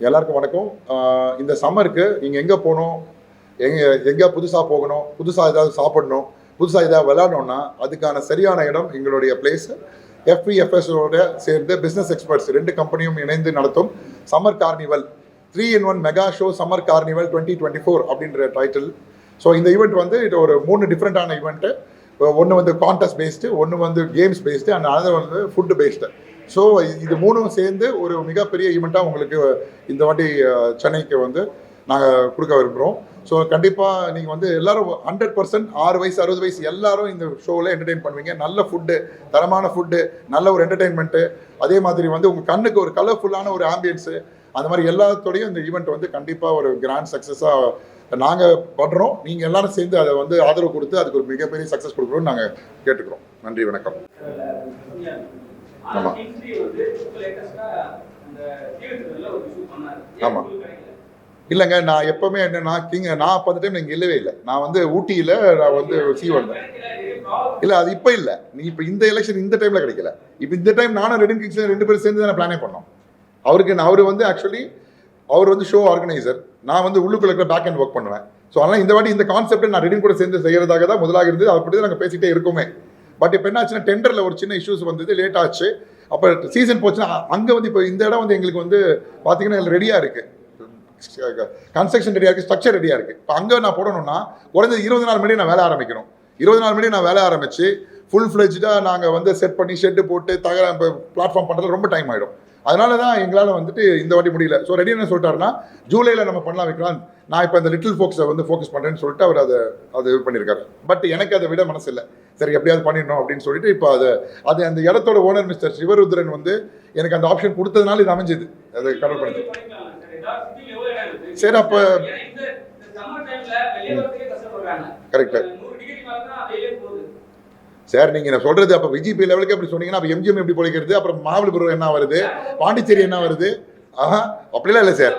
எல்லாருக்கும் வணக்கம். இந்த சம்மருக்கு நீங்கள் எங்கே போகணும்? எங்கே எங்கே புதுசாக போகணும்? புதுசாக ஏதாவது சாப்பிடணும்? புதுசாக ஏதாவது விளையாடணும்னா அதுக்கான சரியான இடம் எங்களுடைய பிளேஸ் எஃபிஎஃப்எஸோட சேர்ந்து பிஸ்னஸ் எக்ஸ்பர்ட்ஸ் ரெண்டு கம்பெனியும் இணைந்து நடத்தும் summer carnival three in one mega show summer carnival twenty twenty four அப்படின்ற டைட்டில் ஸோ இந்த ஈவெண்ட் வந்து இது ஒரு மூணு டிஃப்ரெண்ட்டான ஈவெண்ட்டு ஒன்று வந்து கான்டெஸ்ட் பேஸ்டு ஒன்று வந்து கேம்ஸ் பேஸ்டு அண்ட் அதர் வந்து ஃபுட்டு பேஸ்டு ஸோ இது மூணும் சேர்ந்து ஒரு மிகப்பெரிய ஈவெண்ட்டாக உங்களுக்கு இந்த வாட்டி சென்னைக்கு வந்து நாங்கள் கொடுக்க விரும்புகிறோம் ஸோ கண்டிப்பாக நீங்கள் வந்து எல்லாரும் ஹண்ட்ரட் பர்சன்ட் ஆறு வயசு அறுபது வயசு எல்லாரும் இந்த ஷோவில் என்டர்டெயின் பண்ணுவீங்க. நல்ல ஃபுட்டு தரமான ஃபுட்டு நல்ல ஒரு என்டர்டெயின்மெண்ட்டு அதே மாதிரி வந்து உங்கள் கண்ணுக்கு ஒரு கலர்ஃபுல்லான ஒரு ஆம்பியன்ஸு அந்த மாதிரி எல்லாத்தோடையும் இந்த ஈவெண்ட் வந்து கண்டிப்பாக ஒரு கிராண்ட் சக்ஸஸாக நாங்கள் பண்ணுறோம் நீங்கள் எல்லாரும் சேர்ந்து அதை வந்து ஆதரவு கொடுத்து அதுக்கு ஒரு மிகப்பெரிய சக்ஸஸ் கொடுக்குறோம்னு நாங்கள் கேட்டுக்கிறோம். நன்றி வணக்கம். ஆமா. ஆமா. இல்லைங்க நான் எப்பவுமே என்னன்னா கிங் நான் பத்து டைம் இங்கே இல்லவே இல்லை. நான் வந்து ஊட்டியில் நான் வந்து சி வந்தேன் இல்லை அது இப்போ இல்லை. நீ இப்போ இந்த எலெக்ஷன் இந்த டைமில் கிடைக்கல. இப்போ இந்த டைம் நானும் ரெடின் கிங்ஸ் ரெண்டு பேரும் சேர்ந்து தான் பிளானே பண்ணோம். அவருக்கு நான் அவர் வந்து ஆக்சுவலி அவர் வந்து ஷோ ஆர்கனைசர் நான் வந்து உள்ளுக்குள்ள இருக்கிற பேக் அண்ட் ஒர்க் பண்ணுவேன். ஸோ அதனால் இந்த வாட்டி இந்த கான்செப்ட் நான் ரெடின் கூட சேர்ந்து செய்யறதாக தான் முதலாக இருந்து அப்படி தான் நாங்கள் பேசிக்கிட்டே இருக்கோமே. பட் இப்போ என்ன ஆச்சுன்னா டெண்டரில் ஒரு சின்ன இஷ்யூஸ் வந்தது லேட் ஆச்சு. அப்போ சீசன் போச்சுன்னா அங்கே வந்து இப்போ இந்த இடம் வந்து எங்களுக்கு வந்து பார்த்தீங்கன்னா ரெடியாக இருக்குது கன்ஸ்ட்ரக்ஷன் ரெடியாக இருக்குது ஸ்ட்ரக்சர் ரெடியாக இருக்குது இப்போ அங்கே நான் போடணும்னா குறைஞ்சது இருபது நாள் முன்னாடி நான் வேலை ஆரம்பிக்கணும். இருபது நாள் முன்னாடி நான் வேலை ஆரம்பித்து ஃபுல் ஃப்ளெஜ்டாக நாங்கள் வந்து செட் பண்ணி ஷெட்டு போட்டு தக பிளாட்ஃபார்ம் பண்ணுறது ரொம்ப டைம் ஆகிடும் அதனால தான் எங்களால் வந்துட்டு இந்த வாட்டி முடியல. ஸோ ரெடி என்ன சொல்லிட்டாருன்னா ஜூலையில் நம்ம பண்ணலாம் வைக்கலாம் நான் இப்போ இந்த லிட்டில் ஃபோக்ஸை வந்து ஃபோக்கஸ் பண்ணுறேன்னு சொல்லிட்டு அவர் அதை அது இது பண்ணியிருக்காரு பட் எனக்கு அதை விட மனசு இல்லை. சரி எப்படியாவது பண்ணிடணும் அப்படின்னு சொல்லிட்டு இப்போ அது அது அந்த இடத்தோட ஓனர் மிஸ்டர் சிவருத்ரன் வந்து எனக்கு அந்த ஆப்ஷன் கொடுத்ததுனால இது அமைஞ்சது. அது கடல் பண்ணது சரி, அப்ப- Correct. சார் நீங்கள் நான் சொல்கிறது அப்போ விஜிபி லெவலுக்கு அப்படி சொன்னீங்கன்னா அப்ப எம்ஜிஎம் எப்படி பொழைக்கிறது அப்புறம் மாமல்லபுரம் என்ன வருது பாண்டிச்சேரி என்ன வருது? ஆஹா அப்படிலாம் இல்லை சார்.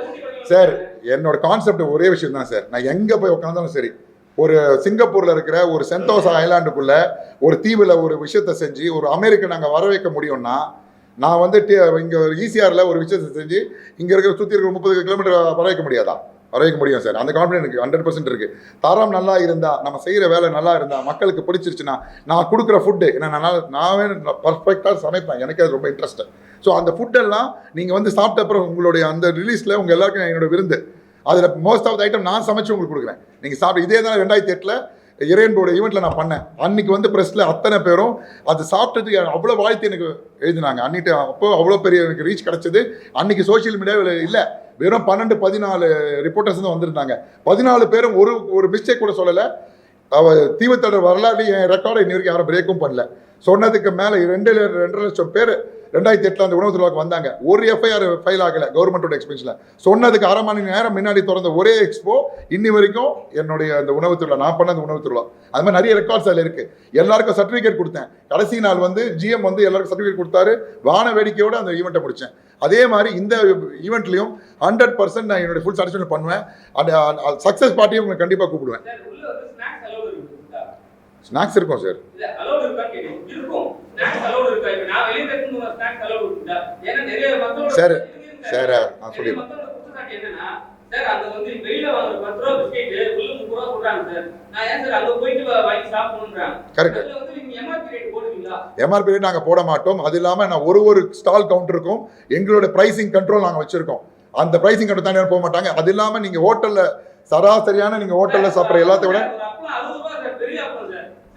சார் என்னோட கான்செப்ட் ஒரே விஷயம் தான் சார். நான் எங்கே போய் உட்காந்தாலும் சரி ஒரு சிங்கப்பூரில் இருக்கிற ஒரு சென்டோசா ஐலாண்டுக்குள்ள ஒரு தீவில் ஒரு விஷயத்த செஞ்சு ஒரு அமெரிக்கா நாங்கள் வர வைக்க முடியும்னா நான் வந்து இங்கே ஈசிஆரில் ஒரு விஷயத்தை செஞ்சு இங்கே இருக்கிற சுற்றி இருக்கிற முப்பது கிலோமீட்டர் வர வைக்க முடியாதா? வர வைக்க முடியும் சார். அந்த கான்ஃபிடன்ஸ் எனக்கு ஹண்ட்ரட் பர்சன்ட் இருக்குது தரம் நல்லா இருந்தால் நம்ம செய்கிற வேலை நல்லா இருந்தால் மக்களுக்கு பிடிச்சிருச்சுன்னா நான் கொடுக்குற ஃபுட்டு ஏன்னா நான் நானே பர்ஃபெக்டாக சமைப்பேன். எனக்கு அது ரொம்ப இன்ட்ரெஸ்ட் ஸோ அந்த ஃபுட்டெல்லாம் நீங்கள் வந்து சாப்பிட்ட அப்புறம் உங்களுடைய அந்த ரிலீஸில் உங்கள் எல்லாருக்கும் என்னோட விருந்து. அதில் மோஸ்ட் ஆஃப் த ஐட்டம் நான் சமைச்சு உங்களுக்கு கொடுக்குறேன். நீங்கள் சாப்பிட்டு இதே தான் ரெண்டாயிரத்தி எட்டில் இறையன்போட ஈவெண்ட்டில் நான் பண்ணேன். அன்னைக்கு வந்து ப்ரெஸ்ஸில் அத்தனை பேரும் அது சாப்பிட்டதுக்கு அவ்வளோ வாழ்த்து எனக்கு எழுதினாங்க. அன்னிட்டு அப்போ அவ்வளோ பெரிய எனக்கு ரீச் கிடச்சது. அன்னைக்கு சோஷியல் மீடியாவில் இல்லை. வெறும் பன்னெண்டு பதினாலு ரிப்போர்ட்டர்ஸ் தான் வந்திருந்தாங்க. பதினாலு பேரும் ஒரு ஒரு மிஸ்டேக் கூட சொல்லலை. அவ தீவுத்தொடர் வரலாறு என் ரெக்கார்டை இன்னி வரைக்கும் யாரும் பிரேக்கும் பண்ணல. சொன்னதுக்கு மேலே ரெண்டு ரெண்டரை லட்சம் பேர் ரெண்டாயிரத்தி எட்டில் அந்த உணவு திருவிழாக்கு வந்தாங்க. ஒரு எஃப்ஐஆர் ஃபைல் ஆகலை கவர்மெண்ட்டோட எக்ஸ்பென்ஸில் சொன்னதுக்கு அரை மணி நேரம் முன்னாடி திறந்த ஒரே எக்ஸ்போ இன்னி வரைக்கும் என்னுடைய அந்த உணவு திருவிழா நான் பண்ண அந்த உணவு திருவிழா. அது மாதிரி நிறைய ரெக்கார்ட்ஸ் அதில் இருக்குது எல்லாருக்கும் சர்டிஃபிகேட் கொடுத்தேன். கடைசி நாள் வந்து ஜிஎம் வந்து எல்லாருக்கும் சர்டிஃபிகேட் கொடுத்தாரு. வான வேடிக்கையோட அந்த ஈவெண்ட்டை முடித்தேன் அதே மாதிரி இந்த ஈவெண்ட்லையும் ஹண்ட்ரட் பர்சன்ட் நான் என்னுடைய ஃபுல் சாட்டிஸ்ஃபேக்ஷன் பண்ணுவேன். அந்த சக்ஸஸ் பார்ட்டியும் உங்களுக்கு கண்டிப்பாக கூப்பிடுவேன். ஸ்நாக்ஸ் இருக்கும் சார் சார், சார், நான் சொல்லிடுறேன். சார் அங்க வந்து வெளியில வாங்குற பத்து ரூபா பிஸ்கெட் உள்ள முப்பது ரூபா சொல்றாங்க சார். நான் ஏன் சார் அங்க போயிட்டு வா- வாங்கி சாப்பிடணுன்றாங்க Correct. அதுல வந்து நீங்க எம்ஆர்பி ரேட் நாங்கள் போட மாட்டோம். அது இல்லாமல் நான் ஒரு ஒரு ஸ்டால் கவுண்டருக்கும் எங்களோட ப்ரைசிங் கண்ட்ரோல் நாங்கள் வச்சுருக்கோம். அந்த ப்ரைசிங் கண்ட்ரோல் தானே போக மாட்டாங்க. அது இல்லாமல் நீங்கள் ஹோட்டலில் சராசரியான நீங்கள் ஹோட்டலில் சாப்பிட்ற எல்லாத்த விட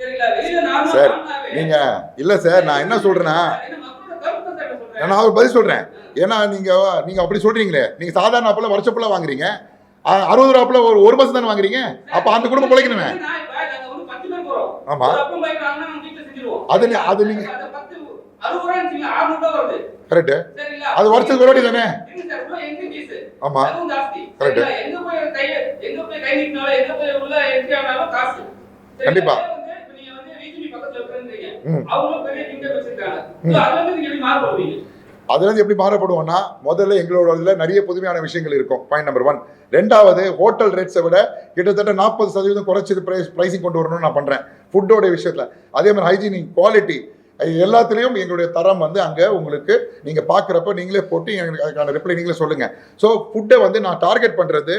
வாங்கினாவே- நீங்கள் இல்லை சார் நான் என்ன சொல்கிறேன்னா என்ன மக்களோட கருத்து சார் சொல்றேன். நான் ஒரு பதில் சொல்கிறேன் ஏன்னா நீங்கள் நீங்கள் அப்படி சொல்கிறீங்களே நீங்கள் சாதாரண அப்பளம் வருஷப்பெல்லாம் வாங்குறீங்க. அறுபது ரூபா அப்பளம் ஒரு ஒரு பஸ் தானே வாங்குறீங்க? அப்போ அந்த குடும்பம் பிழைக்கணுமே. நாங்க ஆமா. அது அது நீங்க- கரெக்டு அது வருஷத்துக்கு ஒரு வாட்டி தானே? இருங்க சார் உள்ள எங்க பீஸ் ஆமாம் அதுவும் ஜாஸ்தி. Correct. சரிங்களா? எங்க போய் கை எங்க போய் கை நீட்டினாலும் எங்க போய் உள்ள என்ட்ரி ஆனாலும் காசு. சரிங்களா? கண்டிப்பா. அதுலேருந்து எப்படி மாறப்படுவோம்னா முதல்ல எங்களோட இதில் நிறைய புதுமையான விஷயங்கள் இருக்கும். பாயிண்ட் நம்பர் ஒன் ரெண்டாவது ஹோட்டல் ரேட்ஸை விட கிட்டத்தட்ட நாற்பது சதவீதம் குறைச்சி ப்ரைஸ் ப்ரைஸிங் கொண்டு வரணும்னு நான் பண்ணுறேன் ஃபுட்டோட விஷயத்தில். அதே மாதிரி ஹைஜீனிக் குவாலிட்டி எல்லாத்துலேயும் எங்களுடைய தரம் வந்து அங்கே உங்களுக்கு நீங்கள் பார்க்குறப்ப நீங்களே போட்டு எங்களுக்கு அதுக்கான ரிப்ளை நீங்களே சொல்லுங்கள் ஸோ ஃபுட்டை வந்து நான் டார்கெட் பண்ணுறது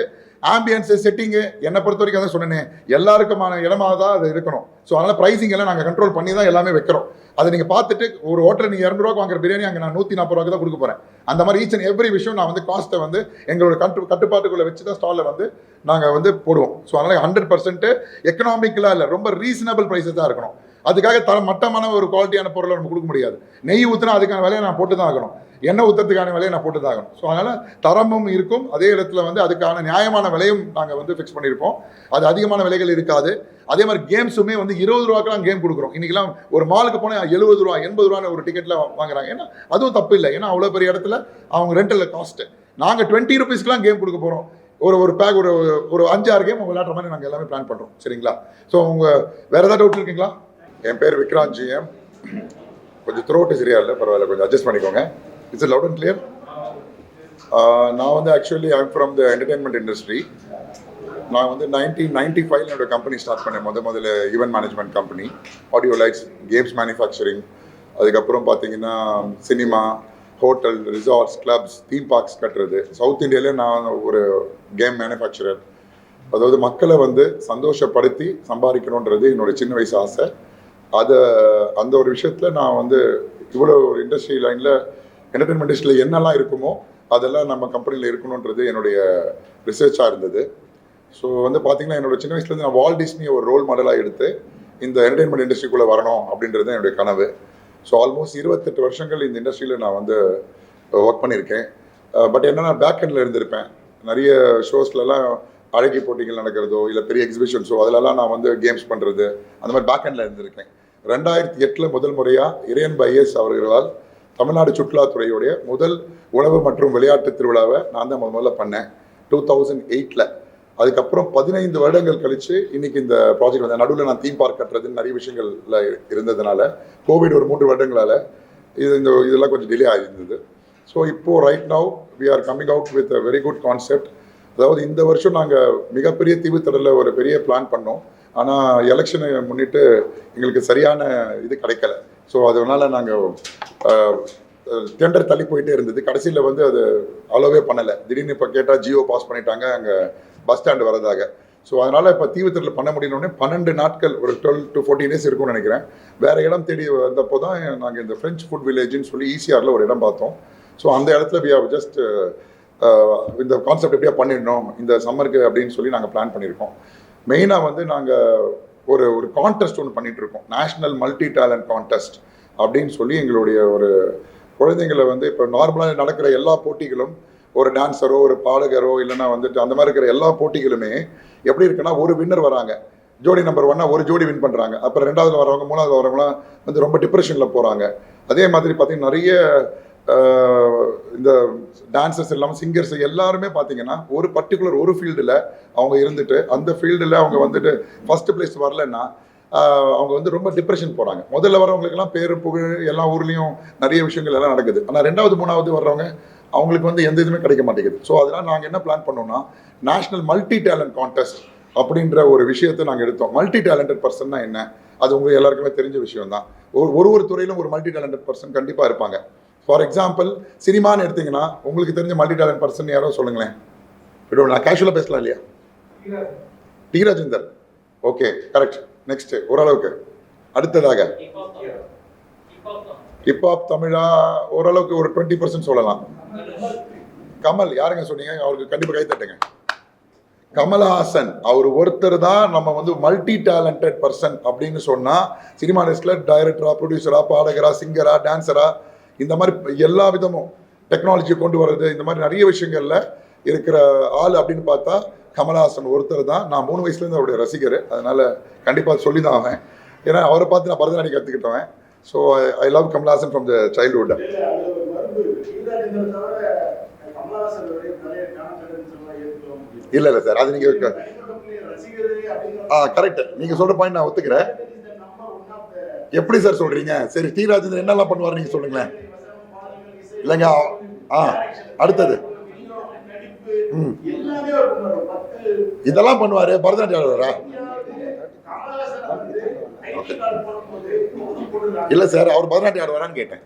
ஆம்பியன்ஸு செட்டிங்கு என்னை பொறுத்த வரைக்கும் அதான் சொன்னேனே. எல்லாருக்குமான இடமா தான் அது இருக்கணும். ஸோ அதனால் ப்ரைஸிங் எல்லாம் நாங்கள் கண்ட்ரோல் பண்ணி தான் எல்லாமே வைக்கிறோம். அதை நீங்கள் பார்த்துட்டு ஒரு ஹோட்டல் நீங்கள் இரநூறுவாக்கு வாங்குற பிரியாணி அங்கே நான் நூற்றி நாற்பது ரூபாய்க்கு தான் கொடுக்க போகிறேன் அந்த மாதிரி ஈச் அண்ட் எவ்ரி விஷயம் நான் வந்து காஸ்ட்டை வந்து எங்களோட கட்டு கட்டுப்பாட்டுக்குள்ளே வச்சு தான் ஸ்டாலில் வந்து நாங்கள் வந்து போடுவோம். ஸோ அதனால் ஹண்ட்ரட் பர்சன்ட்டு எக்கனாமிக்கலாக இல்லை ரொம்ப ரீசனபிள் ப்ரைஸஸ் தான் இருக்கணும். அதுக்காக தர மட்டமான ஒரு குவாலிட்டியான பொருளை நம்ம கொடுக்க முடியாது. நெய் ஊற்றினா அதுக்கான விலையை நான் போட்டு தான் ஆகணும். எண்ணெய் ஊற்றுறதுக்கான விலையை நான் போட்டு தான் ஆகணும் ஸோ அதனால் தரமும் இருக்கும். அதே இடத்துல வந்து அதுக்கான நியாயமான விலையும் நாங்கள் வந்து ஃபிக்ஸ் பண்ணியிருப்போம் அது அதிகமான விலைகள் இருக்காது. அதே மாதிரி கேம்ஸுமே வந்து இருபது ரூபாக்கெல்லாம் கேம் கொடுக்குறோம். இன்றைக்கெல்லாம் ஒரு மாலுக்கு போனால் எழுபது ரூபா எண்பது ரூபான்னு ஒரு டிக்கெட்டில் வாங்குறாங்க. ஏன்னா அதுவும் தப்பு இல்லை. ஏன்னா அவ்வளோ பெரிய இடத்துல அவங்க ரெண்டில் காஸ்ட்டு நாங்கள் டுவெண்ட்டி ருபீஸ்க்குலாம் கேம் கொடுக்க போகிறோம் ஒரு ஒரு பேக் ஒரு ஒரு அஞ்சாறு கேம் விளையாடுற மாதிரி நாங்கள் எல்லாமே பிளான் பண்ணுறோம் சரிங்களா? ஸோ உங்கள் வேறு ஏதாவது டவுட் இருக்கீங்களா? என் பேர் விக்ராந்த் ஜிஎம் கொஞ்சம் த்ரோட்டு சரியா இல்லை? பரவாயில்ல. கொஞ்சம் அட்ஜஸ்ட் பண்ணிக்கோங்க. இட்ஸ் லவுட் அண்ட் கிளியர் நான் வந்து actually I'm from the entertainment industry நான் வந்து நைன்டீன் நைன்டி ஃபைவ் என்னோட கம்பெனி ஸ்டார்ட் பண்ணேன். முத முதல்ல event management company audio lights games manufacturing அதுக்கப்புறம் பார்த்தீங்கன்னா cinema hotel resorts clubs theme parks கட்டுறது. சவுத் இந்தியாவிலே நான் ஒரு கேம் மேனுஃபேக்சரர் அதாவது மக்களை வந்து சந்தோஷப்படுத்தி சம்பாதிக்கணுன்றது என்னோட சின்ன வயசு ஆசை. அதை அந்த ஒரு விஷயத்தில் நான் வந்து இவ்வளோ ஒரு இண்டஸ்ட்ரி லைனில் என்டர்டைன்மெண்ட் இண்டஸ்ட்ரியில் என்னெல்லாம் இருக்குமோ அதெல்லாம் நம்ம கம்பெனியில் இருக்கணுன்றது என்னுடைய ரிசர்ச்சாக இருந்தது. ஸோ வந்து பார்த்தீங்கன்னா என்னோட சின்ன வயசுலேருந்து நான் வால் டிஸ்னி ஒரு ரோல் மாடலாக எடுத்து இந்த என்டர்டைன்மெண்ட் இண்டஸ்ட்ரிக்குள்ளே வரணும் அப்படின்றது என்னுடைய கனவு. ஸோ ஆல்மோஸ்ட் இருபத்தெட்டு வருஷங்கள் இந்த இண்டஸ்ட்ரியில் நான் வந்து uh, ஒர்க் பண்ணியிருக்கேன். Uh, பட் என்னன்னா பேக் எண்டில் இருந்திருப்பேன். நிறைய ஷோஸ்லலாம் அழகி போட்டிகள் நடக்கிறதோ இல்லை பெரிய எக்ஸிபிஷன்ஸோ அதிலலாம் நான் வந்து கேம்ஸ் பண்ணுறது அந்த மாதிரி பேக் எண்டில் இருந்திருக்கேன். ரெண்டாயிரத்தி எட்டில் முதல் முறையாக இறையன் பைஎஸ் அவர்களால் தமிழ்நாடு சுற்றுலாத்துறையுடைய முதல் உணவு மற்றும் விளையாட்டு திருவிழாவை நான் தான் முத முதல்ல பண்ணேன். டூ தௌசண்ட் எயிட்டில் அதுக்கப்புறம் பதினைந்து வருடங்கள் கழிச்சு இன்னைக்கு இந்த ப்ராஜெக்ட் வந்து நடுவில் நான் தீம் பார்க் கட்டுறதுன்னு நிறைய விஷயங்கள்ல இருந்ததுனால கோவிட் ஒரு மூன்று வருடங்களால் இது இந்த இதெல்லாம் கொஞ்சம் டிலே ஆகியிருந்தது ஸோ இப்போது right now we are coming out with a very good concept அதாவது இந்த வருஷம் நாங்கள் மிகப்பெரிய தீவுத்தடலில் ஒரு பெரிய பிளான் பண்ணோம். ஆனால் எலெக்ஷனை முன்னிட்டு எங்களுக்கு சரியான இது கிடைக்கல. ஸோ அதனால் நாங்கள் டெண்டர் தள்ளி போயிட்டே இருந்தது. கடைசியில் வந்து அது அலோவே பண்ணலை. திடீர்னு இப்போ கேட்டால் ஜியோ பாஸ் பண்ணிட்டாங்க அங்கே பஸ் ஸ்டாண்டு வரதாக ஸோ அதனால் இப்போ தீவுத்திரத்தில் பண்ண முடியணுன்னே பன்னெண்டு நாட்கள் ஒரு டுவெல் டு ஃபோர்டீன் டேஸ் இருக்கும்னு நினைக்கிறேன். வேறு இடம் தேடி வந்தப்போ தான் நாங்கள் இந்த ஃப்ரெஞ்ச் ஃபுட் வில்லேஜ்னு சொல்லி ஈசிஆரில் ஒரு இடம் பார்த்தோம். ஸோ அந்த இடத்துல வி ஹவ் ஜஸ்ட் இந்த கான்செப்ட் எப்படியா பண்ணிடணும் இந்த சம்மருக்கு அப்படின்னு சொல்லி நாங்கள் பிளான் பண்ணியிருக்கோம். மெயினாக வந்து நாங்கள் ஒரு ஒரு கான்டெஸ்ட் ஒன்று பண்ணிகிட்ருக்கோம் இருக்கோம். நேஷ்னல் மல்டி டேலண்ட் கான்டெஸ்ட் அப்படின்னு சொல்லி எங்களுடைய ஒரு குழந்தைங்களை வந்து இப்போ நார்மலாக நடக்கிற எல்லா போட்டிகளும் ஒரு டான்ஸரோ ஒரு பாடகரோ இல்லைன்னா வந்துட்டு அந்த மாதிரி இருக்கிற எல்லா போட்டிகளுமே எப்படி இருக்குன்னா ஒரு வின்னர் வராங்க. ஜோடி நம்பர் ஒன்னா ஒரு ஜோடி வின் பண்ணுறாங்க அப்புறம் ரெண்டாவது வரவங்க மூணாவது வரவங்களாம் வந்து ரொம்ப டிப்ரெஷனில் போகிறாங்க அதே மாதிரி பார்த்தீங்கன்னா நிறைய இந்த டான்சர்ஸ் இல்லாமல் சிங்கர்ஸ் எல்லாருமே பார்த்தீங்கன்னா ஒரு பர்டிகுலர் ஒரு ஃபீல்டில் அவங்க இருந்துட்டு அந்த ஃபீல்டில் அவங்க வந்துட்டு ஃபர்ஸ்ட் பிளேஸ் வரலன்னா அவங்க வந்து ரொம்ப டிப்ரெஷன் போகிறாங்க முதல்ல வரவங்களுக்கெல்லாம் பேரு புகழ் எல்லா ஊர்லேயும் நிறைய விஷயங்கள் எல்லாம் நடக்குது. ஆனால் ரெண்டாவது மூணாவது வர்றவங்க அவங்களுக்கு வந்து எந்த இதுவுமே கிடைக்க மாட்டேங்குது. ஸோ அதனால் நாங்கள் என்ன பிளான் பண்ணோம்னா நேஷனல் மல்டி டேலண்ட் கான்டெஸ்ட் அப்படின்ற ஒரு விஷயத்தை நாங்கள் எடுத்தோம். மல்டி டேலண்டட் பர்சன்னா என்ன? அது உங்களுக்கு எல்லாருக்குமே தெரிஞ்ச விஷயம் தான் ஒரு ஒரு ஒரு துறையிலும் ஒரு மல்டி டேலண்டட் பர்சன் கண்டிப்பாக இருப்பாங்க. ஃபார் எக்ஸாம்பிள் சினிமான்னு எடுத்தீங்கன்னா உங்களுக்கு தெரிஞ்ச மல்டி டேலண்ட் பர்சன் யாரோ சொல்லுங்களேன். நான் கேஷுவலாக பேசலாம் இல்லையா? T Rajendar okay correct next ஓரளவுக்கு. அடுத்ததாக. ஹிப்ஹாப் தமிழா ஓரளவுக்கு ஒரு டுவெண்ட்டி பர்சன்ட் சொல்லலாம். கமல் யாருங்க சொன்னீங்க? அவருக்கு கண்டிப்பாக கை தட்டுங்க. கமலஹாசன் அவர் ஒருத்தர் தான் நம்ம வந்து மல்டி டேலண்டட் பர்சன் அப்படின்னு சொன்னா சினிமா லிஸ்ட்ல டைரக்டரா ப்ரொடியூசரா பாடகரா சிங்கரா டான்சரா இந்த மாதிரி எல்லா விதமும் டெக்னாலஜி கொண்டு வர்றது இந்த மாதிரி நிறைய விஷயங்கள்ல இருக்கிற ஆள் அப்படின்னு பார்த்தா கமலஹாசன் ஒருத்தர் தான். நான் மூணு வயசுலேருந்து அவருடைய ரசிகர். அதனால் கண்டிப்பாக சொல்லி தான் ஆவேன். ஏன்னா அவரை பார்த்து நான் Bharatanatyam கற்றுக்கிட்டவன் so I love Kamal Haasan from the childhood இல்லை இல்லை சார் அது நீங்கள் ஆ கரெக்ட் நீங்கள் சொல்கிற பாயிண்ட் நான் ஒத்துக்கிறேன். எப்படி சார் சொல்கிறீங்க சரி டி ராஜேந்திரன் என்னெல்லாம் பண்ணுவார் நீங்கள் சொல்லுங்களேன். இல்லைங்க ஆ அடுத்தது video, நடிப்பு, ம். எல்லாமே அவர் பண்ணுவாரு. பத்து இதெல்லாம் பண்ணுவாரு பரதநாட்டியம் ஆடுவாரா? இல்லை சார் அவர் பரதநாட்டியம் ஆடுவாரான்னு கேட்டேன்.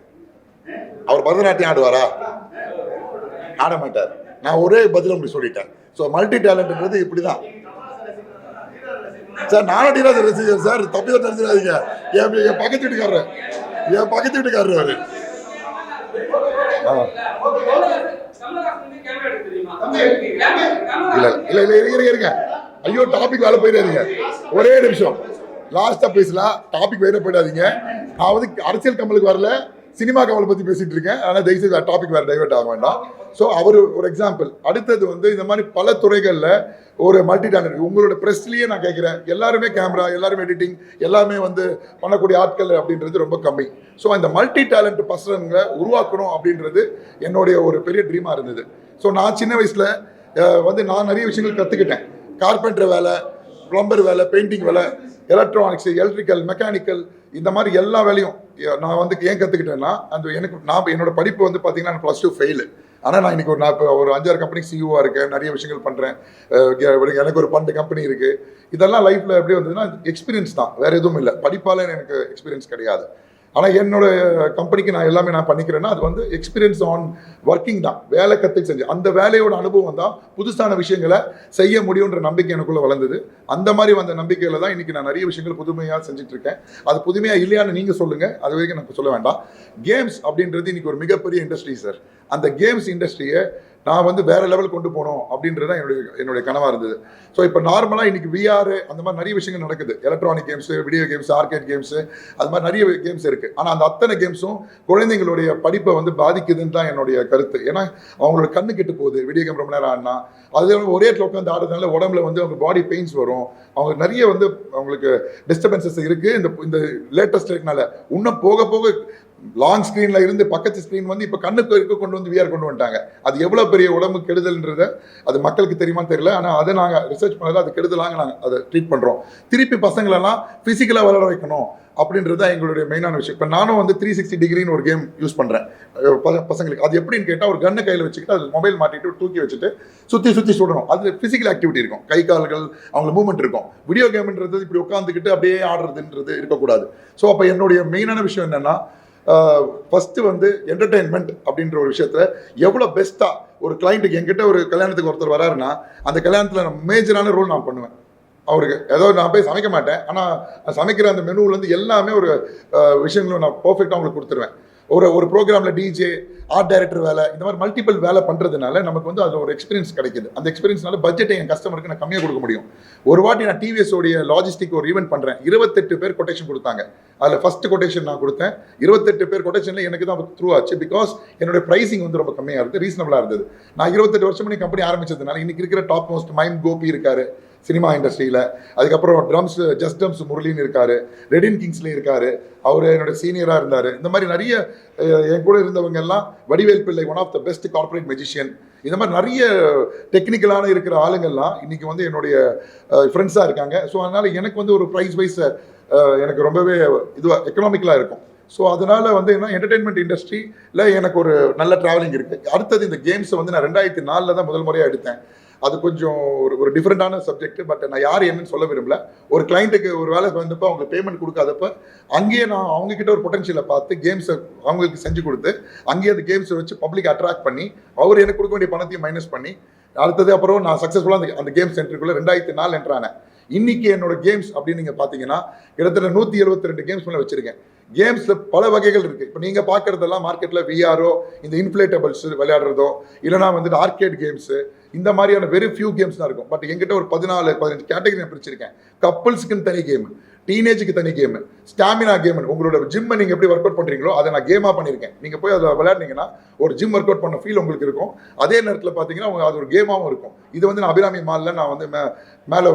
அவர் பரதநாட்டியம் ஆடுவாரா? ஆட மாட்டார். நான் ஒரே பதில் உங்களுக்கு சொல்லிட்டேன். ஸோ மல்டி டேலண்ட்ன்றது இப்படி தான் சார் நானும் டீராஜ் ரசிகர் சார். தப்பி தான் தெரிஞ்சிடாதீங்க என் என் பக்கத்து வீட்டுக்காரரு. என் பக்கத்து வீட்டுக்காரரு அவரு. ஆ. இல்ல இல்ல இல்ல இருங்க ஐயோ டாபிக் வேலை போயிடாதீங்க. ஒரே நிமிஷம். லாஸ்டா பேசலாம். டாபிக் வேற போயிடாதீங்க. நான் வந்து அரசியல் கமலுக்கு வரல. சினிமா கவலை பத்தி பேசிட்டு இருக்கேன். ஆனால் தயவுசெய்து டாபிக் வேற டைவெர்ட் ஆக வேண்டாம். ஸோ அவர் ஒரு எக்ஸாம்பிள் அடுத்தது வந்து இந்த மாதிரி பல துறைகளில் ஒரு மல்டி டேலண்ட் உங்களோட ப்ரெஸ்லேயே நான் கேட்குறேன் எல்லாருமே கேமரா எல்லாருமே எடிட்டிங் எல்லாமே வந்து பண்ணக்கூடிய ஆட்கள் அப்படின்றது ரொம்ப கம்மி. ஸோ அந்த மல்டி டேலண்ட் பசங்களை உருவாக்கணும் அப்படின்றது என்னுடைய ஒரு பெரிய ட்ரீமாக இருந்தது. ஸோ நான் சின்ன வயசில் வந்து நான் நிறைய விஷயங்கள் கற்றுக்கிட்டேன் கார்பெண்டர் வேலை ப்ளம்பர் வேலை பெயிண்டிங் வேலை எலக்ட்ரானிக்ஸ் எலக்ட்ரிக்கல் மெக்கானிக்கல் இந்த மாதிரி எல்லா வேலையும் நான் வந்து ஏன் கற்றுக்கிட்டேன்னா அந்த எனக்கு நான் என்னோட படிப்பு வந்து பார்த்தீங்கன்னா ப்ளஸ் டூ ஃபெயிலு ஆனால் நான் இன்னைக்கு ஒரு நான் இப்போ ஒரு அஞ்சாறு கம்பெனிக்கு சிஇஓவாக இருக்கேன் நிறைய விஷயங்கள் பண்ணுறேன் எனக்கு ஒரு பன்னெண்டு கம்பெனி இருக்குது இதெல்லாம் லைஃப்பில் எப்படி வந்ததுன்னா எக்ஸ்பீரியன்ஸ் தான். வேறு எதுவும் இல்லை. படிப்பால் எனக்கு எக்ஸ்பீரியன்ஸ் கிடையாது. ஆனால் என்னோட கம்பெனிக்கு நான் எல்லாமே நான் பண்ணிக்கிறேன்னா அது வந்து எக்ஸ்பீரியன்ஸ் ஆன் ஒர்க்கிங் தான். வேலை கற்று செஞ்சு. அந்த வேலையோட அனுபவம் தான் புதுசான விஷயங்களை செய்ய முடியுன்ற நம்பிக்கை எனக்குள்ளே வளர்ந்தது. அந்த மாதிரி வந்த நம்பிக்கையில் தான் இன்றைக்கி நான் நிறைய விஷயங்கள் புதுமையாக செஞ்சுட்டு இருக்கேன் அது புதுமையாக இல்லையான்னு நீங்கள் சொல்லுங்கள் அது வரைக்கும் எனக்கு சொல்ல வேண்டாம். கேம்ஸ் அப்படின்றது இன்றைக்கி ஒரு மிகப்பெரிய இண்டஸ்ட்ரி சார் அந்த கேம்ஸ் இண்டஸ்ட்ரியை நான் வந்து வேற லெவல் கொண்டு போகணும் அப்படின்றது தான் என்னுடைய என்னுடைய கனவாக இருந்தது. ஸோ இப்போ நார்மலாக இன்னைக்கு விஆர் அந்த மாதிரி நிறைய விஷயங்கள் நடக்குது. Electronic games video games arcade games அது மாதிரி நிறைய கேம்ஸ் இருக்குது ஆனால் அந்த அத்தனை கேம்ஸும் குழந்தைங்களுடைய படிப்பை வந்து பாதிக்குதுன்னு தான் என்னுடைய கருத்து. ஏன்னா அவங்களோட கண்ணு கெட்டு போகுது. வீடியோ கேம் ரொம்ப நேரம் ஆடினா அது ஒரே இடத்துல உட்காந்து ஆடுறதுனால உடம்புல வந்து அவங்க பாடி பெயின்ஸ் வரும். அவங்க நிறைய வந்து அவங்களுக்கு டிஸ்டர்பன்சஸ் இருக்குது இந்த இந்த லேட்டஸ்ட் டெக்னால இன்னும் போக போக லாங் ஸ்க்ரீனில் இருந்து பக்கத்து ஸ்க்ரீன் வந்து இப்போ கண்ணுக்கு இருக்க கொண்டு வந்து விஆர் கொண்டு வந்துட்டாங்க. அது எவ்வளோ பெரிய உடம்பு கெடுதல்ன்றத அது மக்களுக்கு தெரியுமான்னு தெரியல. ஆனால் அதை நாங்கள் ரிசர்ச் பண்ணதில் அது கெடுதலாங்க நாங்கள் அதை ட்ரீட் பண்ணுறோம் திருப்பி பசங்களெல்லாம் ஃபிசிக்கலாக வளர வைக்கணும் அப்படின்றது தான் எங்களுடைய மெயினான விஷயம். இப்போ நானும் வந்து த்ரீ சிக்ஸ்டி டிகிரின்னு ஒரு கேம் யூஸ் பண்ணுறேன் பசங்களுக்கு. அது எப்படின்னு கேட்டால் ஒரு கண்ணை கையில் வச்சுக்கிட்டு அது மொபைல் மாட்டிட்டு தூக்கி வச்சுட்டு சுற்றி சுற்றி சுடணும். அது ஃபிசிக்கல் ஆக்டிவிட்டி இருக்கும். கை கால்கள் அவங்க மூவ்மெண்ட் இருக்கும். வீடியோ கேம்ன்றது இப்படி உட்காந்துக்கிட்டு அப்படியே ஆடுறதுன்றது இருக்கக்கூடாது. ஸோ அப்போ என்னுடைய மெயினான விஷயம் என்னென்னா ஃபஸ்ட்டு வந்து என்டர்டெயின்மெண்ட் அப்படின்ற ஒரு விஷயத்தில் எவ்வளோ பெஸ்ட்டாக ஒரு கிளைண்ட்டுக்கு என்கிட்ட ஒரு கல்யாணத்துக்கு ஒருத்தர் வராருன்னா அந்த கல்யாணத்தில் நான் மேஜரான ரோல் நான் பண்ணுவேன். அவருக்கு ஏதோ நான் போய் சமைக்க மாட்டேன். ஆனால் சமைக்கிற அந்த மெனுவிலேருந்து எல்லாமே ஒரு விஷயங்களும் நான் பர்ஃபெக்டாக அவங்களுக்கு கொடுத்துருவேன். ஒரு ஒரு ப்ரோக்ராமில் டிஜே ஆர்ட் டைரக்டர் வேலை இந்த மாதிரி மல்டிபிள் வேலை பண்ணுறதுனால நமக்கு வந்து அதில் ஒரு எக்ஸ்பீரியன்ஸ் கிடைக்குது. அந்த எக்ஸ்பீரியன்ஸ்னால பட்ஜெட்டை என் கஸ்டமருக்கு நான் கம்மியாக கொடுக்க முடியும். ஒரு வாட்டி நான் டிவிஎஸ் உடைய லாஜிஸ்டிக் ஒரு ஈவெண்ட் பண்ணுறேன் இருபத்தெட்டு பேர் கொட்டேஷன் கொடுத்தாங்க. அதில் ஃபர்ஸ்ட் கொட்டேஷன் நான் கொடுத்தேன். இருபத்தெட்டு பேர் கொட்டேஷனில் எனக்கு தான் த்ரூ ஆச்சு. பிகாஸ் என்னுடைய ப்ரைசிங் வந்து ரொம்ப கம்மியாக இருந்தது ரீசனபிளாக இருந்தது. நான் இருபத்தெட்டு வருஷம் பண்ணி கம்பெனி ஆரம்பிச்சதுனால இன்றைக்கி இருக்கிற டாப் மோஸ்ட் மைம் கோபி இருக்காரு சினிமா இண்டஸ்ட்ரியில் அதுக்கப்புறம் ட்ரம்ஸ் ஜஸ்ட் ட்ரம்ஸ் முரளின்னு இருக்கார் ரெடின் கிங்ஸ்லேயும் இருக்கார் அவர் என்னோட சீனியராக இருந்தார். இந்த மாதிரி நிறைய என் கூட இருந்தவங்க எல்லாம் Vadivel Pillai one of the best corporate magician இந்த மாதிரி நிறைய டெக்னிக்கலான இருக்கிற ஆளுங்கள்லாம் இன்றைக்கி வந்து என்னுடைய ஃப்ரெண்ட்ஸாக இருக்காங்க. ஸோ அதனால் எனக்கு வந்து ஒரு ப்ரைஸ் வைஸ் எனக்கு ரொம்பவே இதுவாக எக்கனாமிக்கலாக இருக்கும். ஸோ அதனால் வந்து என்ன என்டர்டைன்மெண்ட் இண்டஸ்ட்ரியில் எனக்கு ஒரு நல்ல ட்ராவலிங் இருக்குது அடுத்தது இந்த கேம்ஸை வந்து நான் ரெண்டாயிரத்தி நாலில் தான் முதல் முறையாக எடுத்தேன். அது கொஞ்சம் ஒரு ஒரு டிஃப்ரெண்டான சப்ஜெக்ட் பட் நான் யார் என்னன்னு சொல்ல விரும்பல. ஒரு கிளைண்ட்டுக்கு ஒரு வேலை வந்தப்போ அவங்க பேமெண்ட் கொடுக்காதப்ப அங்கேயே நான் அவங்கக்கிட்ட ஒரு பொட்டன்ஷியலை பார்த்து கேம்ஸை அவங்களுக்கு செஞ்சு கொடுத்து அங்கேயே அந்த கேம்ஸை வச்சு பப்ளிக் அட்ராக்ட் பண்ணி அவர் எனக்கு கொடுக்க வேண்டிய பணத்தையும் மைனஸ் பண்ணி அடுத்தது அப்புறம் நான் சக்ஸஸ்ஃபுல்லாக அந்த அந்த கேம் சென்டருக்குள்ளே ரெண்டாயிரத்தி நாலு என்ட்ரானேன் இன்னைக்கு என்னோட கேம்ஸ் அப்படின்னு நீங்கள் பார்த்தீங்கன்னா கிட்டத்தட்ட நூற்றி எழுபத்தி ரெண்டு கேம்ஸ் மேலே வச்சிருக்கேன். கேம்ஸில் பல வகைகள் இருக்குது இப்போ நீங்கள் பார்க்குறதெல்லாம் மார்க்கெட்டில் விஆரோ இந்த இன்ஃப்ளேட்டபிள்ஸ் விளையாடுறதோ இல்லைனா வந்துட்டு ஆர்கேட் கேம்ஸு இந்த மாதிரியான வெரி ஃபியூ கேம்ஸ் தான் இருக்கும். பட் எங்கிட்ட ஒரு பதினாலு பதினஞ்சு கேட்டகரி நான் பிரிச்சிருக்கேன். கப்புள்ஸுக்குன்னு தனி கேம் டீனேஜுக்கு தனி கேமு ஸ்டாமினா கேம் உங்களோட ஜிம்மை நீங்கள் எப்படி ஒர்க் அவுட் பண்ணுறீங்களோ அதை நான் கேமாக பண்ணியிருக்கேன். நீங்கள் போய் அதில் விளையாடுனீங்கன்னா ஒரு ஜிம் ஒர்க் அவுட் பண்ண ஃபீல் உங்களுக்கு இருக்கும். அதே நேரத்தில் பார்த்தீங்கன்னா அது ஒரு கேமாகவும் இருக்கும். இது வந்து நான் அபிராமி மாலில் நான் வந்து மே மேலே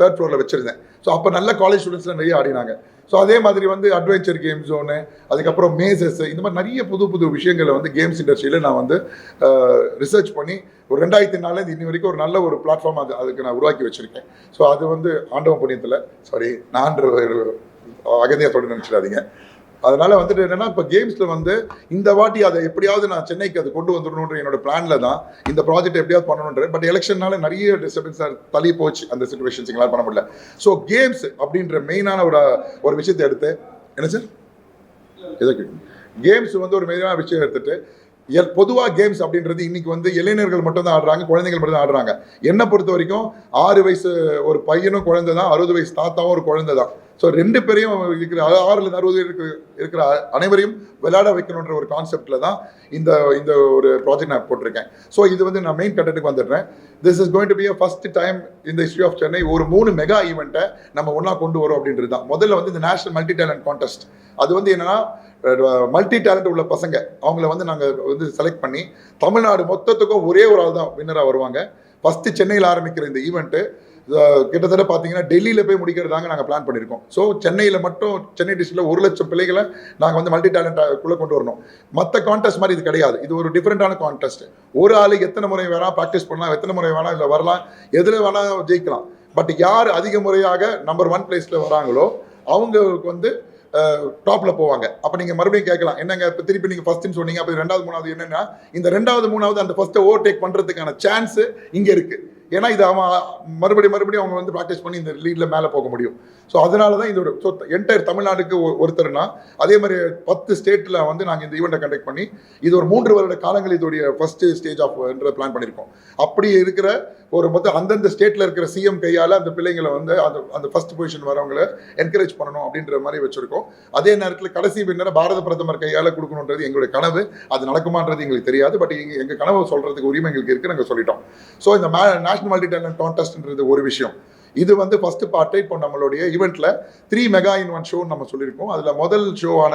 தேர்ட் ஃப்ளோரில் வச்சுருந்தேன். ஸோ அப்போ நல்ல காலேஜ் ஸ்டூடெண்ட்ஸ்லாம் நிறைய ஆடினாங்க. ஸோ அதே மாதிரி வந்து அட்வென்ச்சர் கேம் ஜோனு அதுக்கப்புறம் மேசஸ் இந்த மாதிரி நிறைய புது புது விஷயங்களை வந்து கேம்ஸ் இண்டஸ்ட்ரியில் நான் வந்து ரிசர்ச் பண்ணி ஒரு ரெண்டாயிரத்தி நாலுலேருந்து இன்னி வரைக்கும் ஒரு நல்ல ஒரு பிளாட்ஃபார்ம் அது அதுக்கு நான் உருவாக்கி வச்சுருக்கேன். ஸோ அது வந்து ஆண்டவன் புண்ணியத்தில் சாரி நான் அகந்தியா தொடர்ந்து நினச்சிடாதீங்க. அதனால வந்துட்டு என்னன்னா இப்போ கேம்ஸ்ல வந்து இந்த வாட்டி அதை எப்படியாவது நான் சென்னைக்கு அது கொண்டு வந்துடணுன்ற என்னோட பிளான்ல தான் இந்த ப்ராஜெக்ட் எப்படியாவது பண்ணணுன்ற பட் எலெக்ஷன்னால நிறைய டிஸ்டர்பன்ஸ் தள்ளி போச்சு அந்த சுச்சுவேஷன்ஸ் எங்களால் பண்ண முடியல. ஸோ கேம்ஸ் அப்படின்ற மெயினான ஒரு ஒரு விஷயத்தை எடுத்து என்ன சார் எதை கேம்ஸ் வந்து ஒரு மெயினான விஷயம் எடுத்துட்டு எல் பொதுவாக கேம்ஸ் அப்படின்றது இன்னைக்கு வந்து இளைஞர்கள் மட்டும் தான் ஆடுறாங்க குழந்தைகள் மட்டும் தான் ஆடுறாங்க. என்னை பொறுத்த வரைக்கும் ஆறு வயசு ஒரு பையனும் குழந்தை தான் அறுபது வயசு தாத்தாவும் ஒரு குழந்தை தான். ஸோ ரெண்டு பேரையும் இருக்கிற ஆறுல அறுபது இருக்கிற இருக்கிற அனைவரையும் விளையாட வைக்கணுன்ற ஒரு கான்செப்டில் தான் இந்த இந்த ஒரு ப்ராஜெக்ட் நான் போட்டிருக்கேன். ஸோ இது வந்து நான் மெயின் கண்டென்ட்டுக்கு வந்துடுறேன். This is going to be a first time இந்த ஹிஸ்ட்ரி ஆஃப் சென்னை ஒரு மூணு மெகா ஈவெண்ட்டை நம்ம ஒன்றா கொண்டு வரோம் அப்படின்றது தான். முதல்ல வந்து இந்த நேஷனல் மல்டி டேலண்ட் கான்டெஸ்ட் அது வந்து என்னன்னா மல்டி டேலண்ட் உள்ள பசங்க. அவங்கள வந்து நாங்கள் வந்து செலக்ட் பண்ணி தமிழ்நாடு மொத்தத்துக்கும் ஒரே ஒரு ஆள் தான் வின்னராக வருவாங்க. ஃபஸ்ட்டு சென்னையில் ஆரம்பிக்கிற இந்த ஈவெண்ட்டு கிட்டத்தட்ட பார்த்தீங்கன்னா டெல்லியில் போய் முடிக்கிறதாங்க நாங்கள் பிளான் பண்ணியிருக்கோம் ஸோ சென்னையில் மட்டும் சென்னை டிஸ்ட்ரிக்டில் ஒரு லட்சம் பிள்ளைகளை நாங்கள் வந்து மல்டி டேலண்ட்டாக்குள்ளே கொண்டு வரணும். மற்ற கான்டெஸ்ட் மாதிரி இது கிடையாது. இது ஒரு டிஃப்ரெண்ட்டான கான்டெஸ்ட் ஒரு ஆள் எத்தனை முறை வேணால் ப்ராக்டிஸ் பண்ணலாம் எத்தனை முறை வேணால் இதில் வரலாம் எதில் வேணால் ஜெயிக்கலாம். பட் யார் அதிக முறையாக நம்பர் ஒன் பிளேஸில் வராங்களோ அவங்களுக்கு வந்து டாப்பில் போவாங்க. அப்போ நீங்கள் மறுபடியும் கேட்கலாம் என்னங்க இப்போ திருப்பி நீங்கள் ஃபஸ்ட்டுன்னு சொன்னீங்க அப்போ ரெண்டாவது மூணாவது என்னென்னா இந்த ரெண்டாவது மூணாவது அந்த ஃபஸ்ட்டை ஓவர்டேக் பண்ணுறதுக்கான சான்ஸு இங்கே இருக்குது ஏன்னா இது அவன் மறுபடியும் மறுபடியும் அவங்க வந்து ப்ராக்டிஸ் பண்ணி இந்த லீடில் மேலே போக முடியும். ஸோ அதனால தான் இது ஒரு ஸோ என்டையர் தமிழ்நாடுக்கு ஒருத்தர்னா அதே மாதிரி பத்து ஸ்டேட்டில் வந்து நாங்கள் இந்த ஈவெண்ட்டை கண்டக்ட் பண்ணி இது ஒரு மூன்று வருட காலங்கள் இதோடைய ஃபர்ஸ்ட் ஸ்டேஜ் ஆஃப் என்ற பிளான் பண்ணியிருக்கோம் அப்படி இருக்கிற ஒரு மொத்தம் அந்தந்த ஸ்டேட்டில் இருக்கிற சிஎம் கையால் அந்த பிள்ளைங்களை வந்து அந்த அந்த ஃபர்ஸ்ட் பொசிஷன் வரவங்களை என்கரேஜ் பண்ணணும் அப்படின்ற மாதிரி வச்சுருக்கோம். அதே நேரத்தில் கடைசி வின்னரை பாரத பிரதமர் கையால் கொடுக்கணுன்றது எங்களுடைய கனவு. அது நடக்குமான்றது எங்களுக்கு தெரியாது. பட் எங்கள் கனவை சொல்கிறதுக்கு உரிமை எங்களுக்கு இருக்குது நாங்கள் சொல்லிட்டோம். ஸோ இந்த நேஷனல் மல்டி டேலண்ட் கான்டெஸ்ட்ன்றது ஒரு விஷயம். இது வந்து ஃபஸ்ட்டு பார்ட்டு இப்போ நம்மளுடைய ஈவெண்ட்டில் த்ரீ மெகா இன் ஒன் ஷோன்னு நம்ம சொல்லியிருக்கோம். அதில் முதல் ஷோவான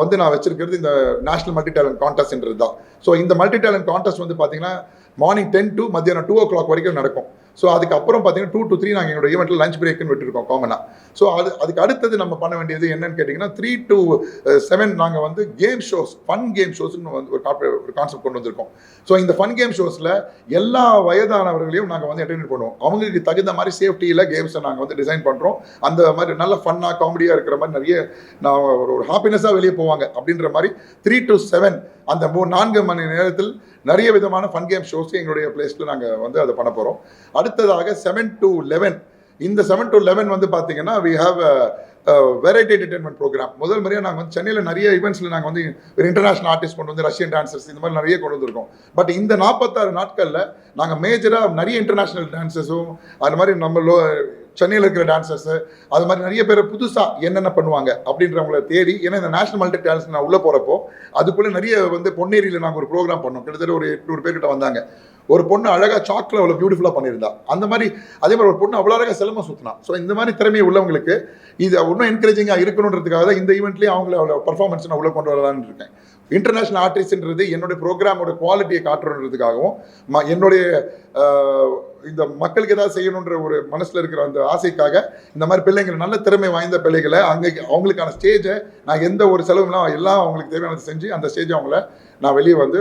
வந்து நான் வச்சிருக்கிறது இந்த நேஷனல் மல்டி டேலண்ட் கான்டெஸ்ட்ன்றது தான். ஸோ இந்த மல்டி டேலண்ட் கான்டெஸ்ட் வந்து பார்த்தீங்கன்னா மார்னிங் டென் டு மத்தியானம் டூ ஓ கிளாக் வரைக்கும் நடக்கும். ஸோ அதுக்கப்புறம் பார்த்தீங்கன்னா டூ டு த்ரீ நாங்கள் எங்களோட ஈவெண்ட்டில் லஞ்ச் பிரேக்குன்னு விட்டுருக்கோம் காமனாக ஸோ அது அதுக்கு அடுத்தது நம்ம பண்ண வேண்டியது என்னன்னு கேட்டிங்கன்னா த்ரீ டு செவன் uh, நாங்கள் வந்து கேம் ஷோஸ் ஃபன் கேம் ஷோஸ்னு வந்து ஒரு காப்ப- ஒரு கான்செப்ட் கொண்டு வந்திருக்கோம். ஸோ இந்த ஃபன் கேம் ஷோஸில் எல்லா வயதானவர்களையும் நாங்கள் வந்து என்டர்டெயின் பண்ணுவோம். அவங்களுக்கு தகுந்த மாதிரி சேஃப்டியில் கேம்ஸை நாங்கள் வந்து டிசைன் பண்ணுறோம் அந்த மாதிரி நல்ல ஃபன்னாக காமெடியாக இருக்கிற மாதிரி நிறைய நான் ஒரு ஒரு ஹாப்பினஸாக வெளியே போவாங்க அப்படின்ற மாதிரி த்ரீ டு செவன் அந்த மூ நான்கு மணி நேரத்தில் நிறைய விதமான ஃபன் கேம் ஷோஸ் எங்களுடைய பிளேஸில் நாங்கள் வந்து அதை பண்ண போகிறோம் அடுத்ததாக செவன் டு லெவன் இந்த செவன் டு லெவன் வந்து பார்த்தீங்கன்னா we have variety entertainment program முதல் முறையாக நாங்கள் வந்து சென்னையில் நிறைய ஈவெண்ட்ஸில் நாங்கள் வந்து ஒரு இன்டர்நேஷனல் ஆர்டிஸ்ட் கொண்டு வந்து ரஷ்யன் டான்சர்ஸ் இந்த மாதிரி நிறைய கொண்டு வந்திருக்கோம். பட் இந்த நாற்பத்தாறு நாட்களில் நாங்கள் மேஜராக நிறைய இன்டர்நேஷனல் டான்சஸும் அது மாதிரி நம்ம லோ சென்னையில் இருக்கிற டான்சர்ஸு அது மாதிரி நிறைய பேர் புதுசாக என்னென்ன பண்ணுவாங்க அப்படின்றவங்கள தேடி ஏன்னா இந்த நேஷனல் மல்டி டான்ஸ் நான் உள்ளே போகிறப்போ அதுக்குள்ளே நிறைய வந்து பொன்னேரியில் நாங்கள் ஒரு ப்ரோக்ராம் பண்ணோம். கிட்டத்தட்ட ஒரு எட்நூறு பேர்கிட்ட வந்தாங்க. ஒரு பொண்ணு அழகாக சாக்கில் அவ்வளோ பியூட்டிஃபுல்லாக பண்ணியிருந்தா. அந்த மாதிரி அதே மாதிரி ஒரு பொண்ணு அவ்வளோ அழகாக சிலம்பம் சுற்றினா ஸோ இந்த மாதிரி திறமை உள்ளவங்களுக்கு இது இன்னும் என்கரேஜிங்காக இருக்கணுன்றதுக்காக தான் இந்த ஈவெண்ட்லேயே அவங்கள அவ்வளோ பர்ஃபார்மன்ஸ் நான் உள்ளே கொண்டு வரலான்னு இருக்கேன். இன்டர்நேஷ்னல் ஆர்டிஸ்ட்ன்றது என்னுடைய ப்ரோக்ராமோட குவாலிட்டியை காட்டுறதுக்காகவும் ம என்னுடைய இந்த மக்களுக்கு ஏதாவது செய்யணுன்ற ஒரு மனசில் இருக்கிற அந்த ஆசைக்காக இந்த மாதிரி பிள்ளைங்களை நல்ல திறமை வாய்ந்த பிள்ளைகளை அங்கே அவங்களுக்கான ஸ்டேஜை நான் எந்த ஒரு செலவுலாம் எல்லாம் அவங்களுக்கு தேவையானது செஞ்சு அந்த ஸ்டேஜை அவங்கள நான் வெளியே வந்து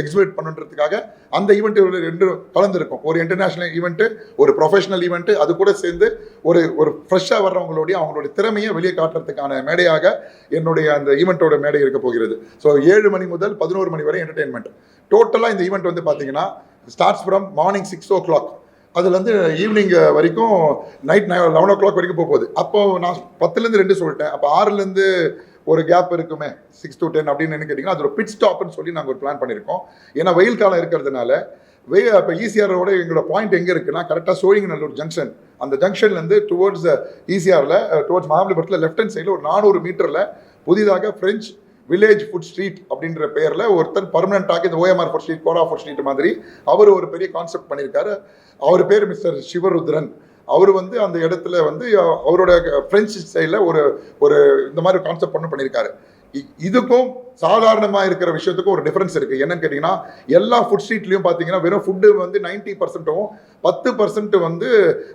எக்ஸிபிட் பண்ணுன்றதுக்காக அந்த ஈவெண்ட் ரெண்டு கலந்துருக்கும். ஒரு இன்டர்நேஷ்னல் ஈவெண்ட்டு ஒரு ப்ரொஃபஷனல் ஈவெண்ட்டு அது கூட சேர்ந்து ஒரு ஒரு ஃப்ரெஷ்ஷாக வர்றவங்களுடைய அவங்களுடைய திறமையை வெளியே காட்டுறதுக்கான மேடையாக என்னுடைய அந்த ஈவெண்ட்டோட மேடை இருக்க போகிறது. ஸோ ஏழு மணி முதல் பதினோரு மணி வரை என்டர்டெயின்மெண்ட் டோட்டலாக இந்த ஈவெண்ட் வந்து பார்த்தீங்கன்னா starts from morning six o'clock அதுலேருந்து ஈவினிங் வரைக்கும் நைட் லெவன் ஓ கிளாக் வரைக்கும் போக போகுது. அப்போது நான் பத்துலேருந்து ரெண்டு சொல்லிட்டேன். அப்போ ஆறுலேருந்து ஒரு கேப் இருக்குமே சிக்ஸ் டு டென் அப்படின்னு என்ன கேட்டிங்கன்னா அது ஒரு பிட் ஸ்டாப்னு சொல்லி நாங்கள் ஒரு பிளான் பண்ணியிருக்கோம். ஏன்னா வெயில் காலம் இருக்கிறதுனால வெ இப்போ ஈசிஆரோட எங்களோட பாயிண்ட் எங்கே இருக்குன்னா கரெக்டாக சோழிங்கநல்லூர் ஜங்ஷன் அந்த ஜங்ஷன்லேருந்து டுவோர்ட்ஸ் ஈசிஆரில் டுவோர்ட்ஸ் மகாபலிபுரத்தில் லெஃப்ட் ஹேண்ட் சைடில் ஒரு நானூறு மீட்டரில் புதிதாக ஃப்ரெஞ்ச் வில்லேஜ் ஃபுட் ஸ்ட்ரீட் அப்படின்ற பெயரில் ஒருத்தர் பர்மனெண்ட்டாக இந்த ஓஎம்ஆர் ஃபுட் ஸ்ட்ரீட் கோரா ஃபுட் ஸ்ட்ரீட் மாதிரி அவர் ஒரு பெரிய கான்செப்ட் பண்ணியிருக்காரு. அவர் பேர் மிஸ்டர் சிவருத்ரன் அவர் வந்து அந்த இடத்துல வந்து அவரோட ஃப்ரெஞ்சு ஸ்டைலில் ஒரு ஒரு இந்த மாதிரி கான்செப்ட் பண்ண பண்ணியிருக்காரு இதுக்கும் சாதாரணமாக இருக்கிற விஷயத்துக்கும் ஒரு டிஃப்ரென்ஸ் இருக்குது என்னன்னு கேட்டிங்கன்னா எல்லா ஃபுட் ஸ்ட்ரீட்லையும் பார்த்தீங்கன்னா வெறும் ஃபுட்டு வந்து நைன்ட்டி பர்சன்ட்டும் பத்து பர்சன்ட் வந்து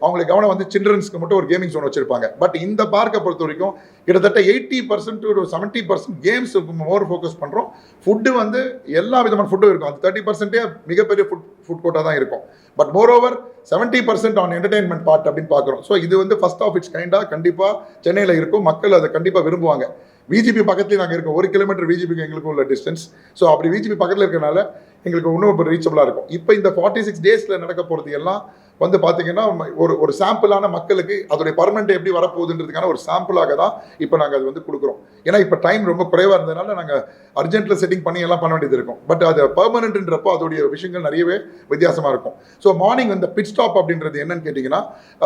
அவங்களுக்கு கவனம் வந்து சில்ட்ரன்ஸ்க்கு மட்டும் ஒரு கேமிங் ஜோன் வச்சுருப்பாங்க. பட் இந்த பார்க்கை பொறுத்த வரைக்கும் கிட்டத்தட்ட எயிட்டி பர்சன்ட் ஒரு seventy percent games more focus பண்ணுறோம் ஃபுட்டு வந்து எல்லா விதமான ஃபுட்டும் இருக்கும். அந்த தேர்ட்டி பர்சன்டே மிகப்பெரிய ஃபுட் ஃபுட் கோட்டாக தான் இருக்கும். But more over seventy percent on entertainment part அப்படின்னு பார்க்குறோம் ஸோ இது வந்து ஃபஸ்ட் ஆஃப் இட்ஸ் கைண்டாக கண்டிப்பாக சென்னையில் இருக்கும். மக்கள் அதை கண்டிப்பாக விரும்புவாங்க. விஜிபி பக்கத்துலேயே நாங்கள் இருக்கோம். ஒரு கிலோமீட்டர் விஜிபிக்கு எங்களுக்கும் உள்ள டிஸ்டன்ஸ் ஸோ அப்படி விஜிபி பக்கத்தில் இருக்கிறனால எங்களுக்கு இன்னும் ரீச்சபிளாக இருக்கும். இப்போ இந்த ஃபார்ட்டி சிக்ஸ் டேஸில் நடக்க போகிறது எல்லாம் வந்து பார்த்தீங்கன்னா ஒரு ஒரு சாம்பிளான மக்களுக்கு அதோடைய பர்மனெண்ட் எப்படி வரப்போகுதுன்றதுக்கான ஒரு சாம்பிளாக தான் இப்போ நாங்கள் அது வந்து கொடுக்குறோம். ஏன்னா இப்போ டைம் ரொம்ப குறைவாக இருந்ததுனால நாங்கள் அர்ஜென்ட்டில் செட்டிங் பண்ணி எல்லாம் பண்ண வேண்டியது இருக்கும். பட் அது பர்மனெண்ட்ன்றப்போ அதோடைய விஷயங்கள் நிறையவே வித்தியாசமாக இருக்கும். ஸோ மார்னிங் அந்த பிட் ஸ்டாப் அப்படின்றது என்னன்னு கேட்டிங்கன்னா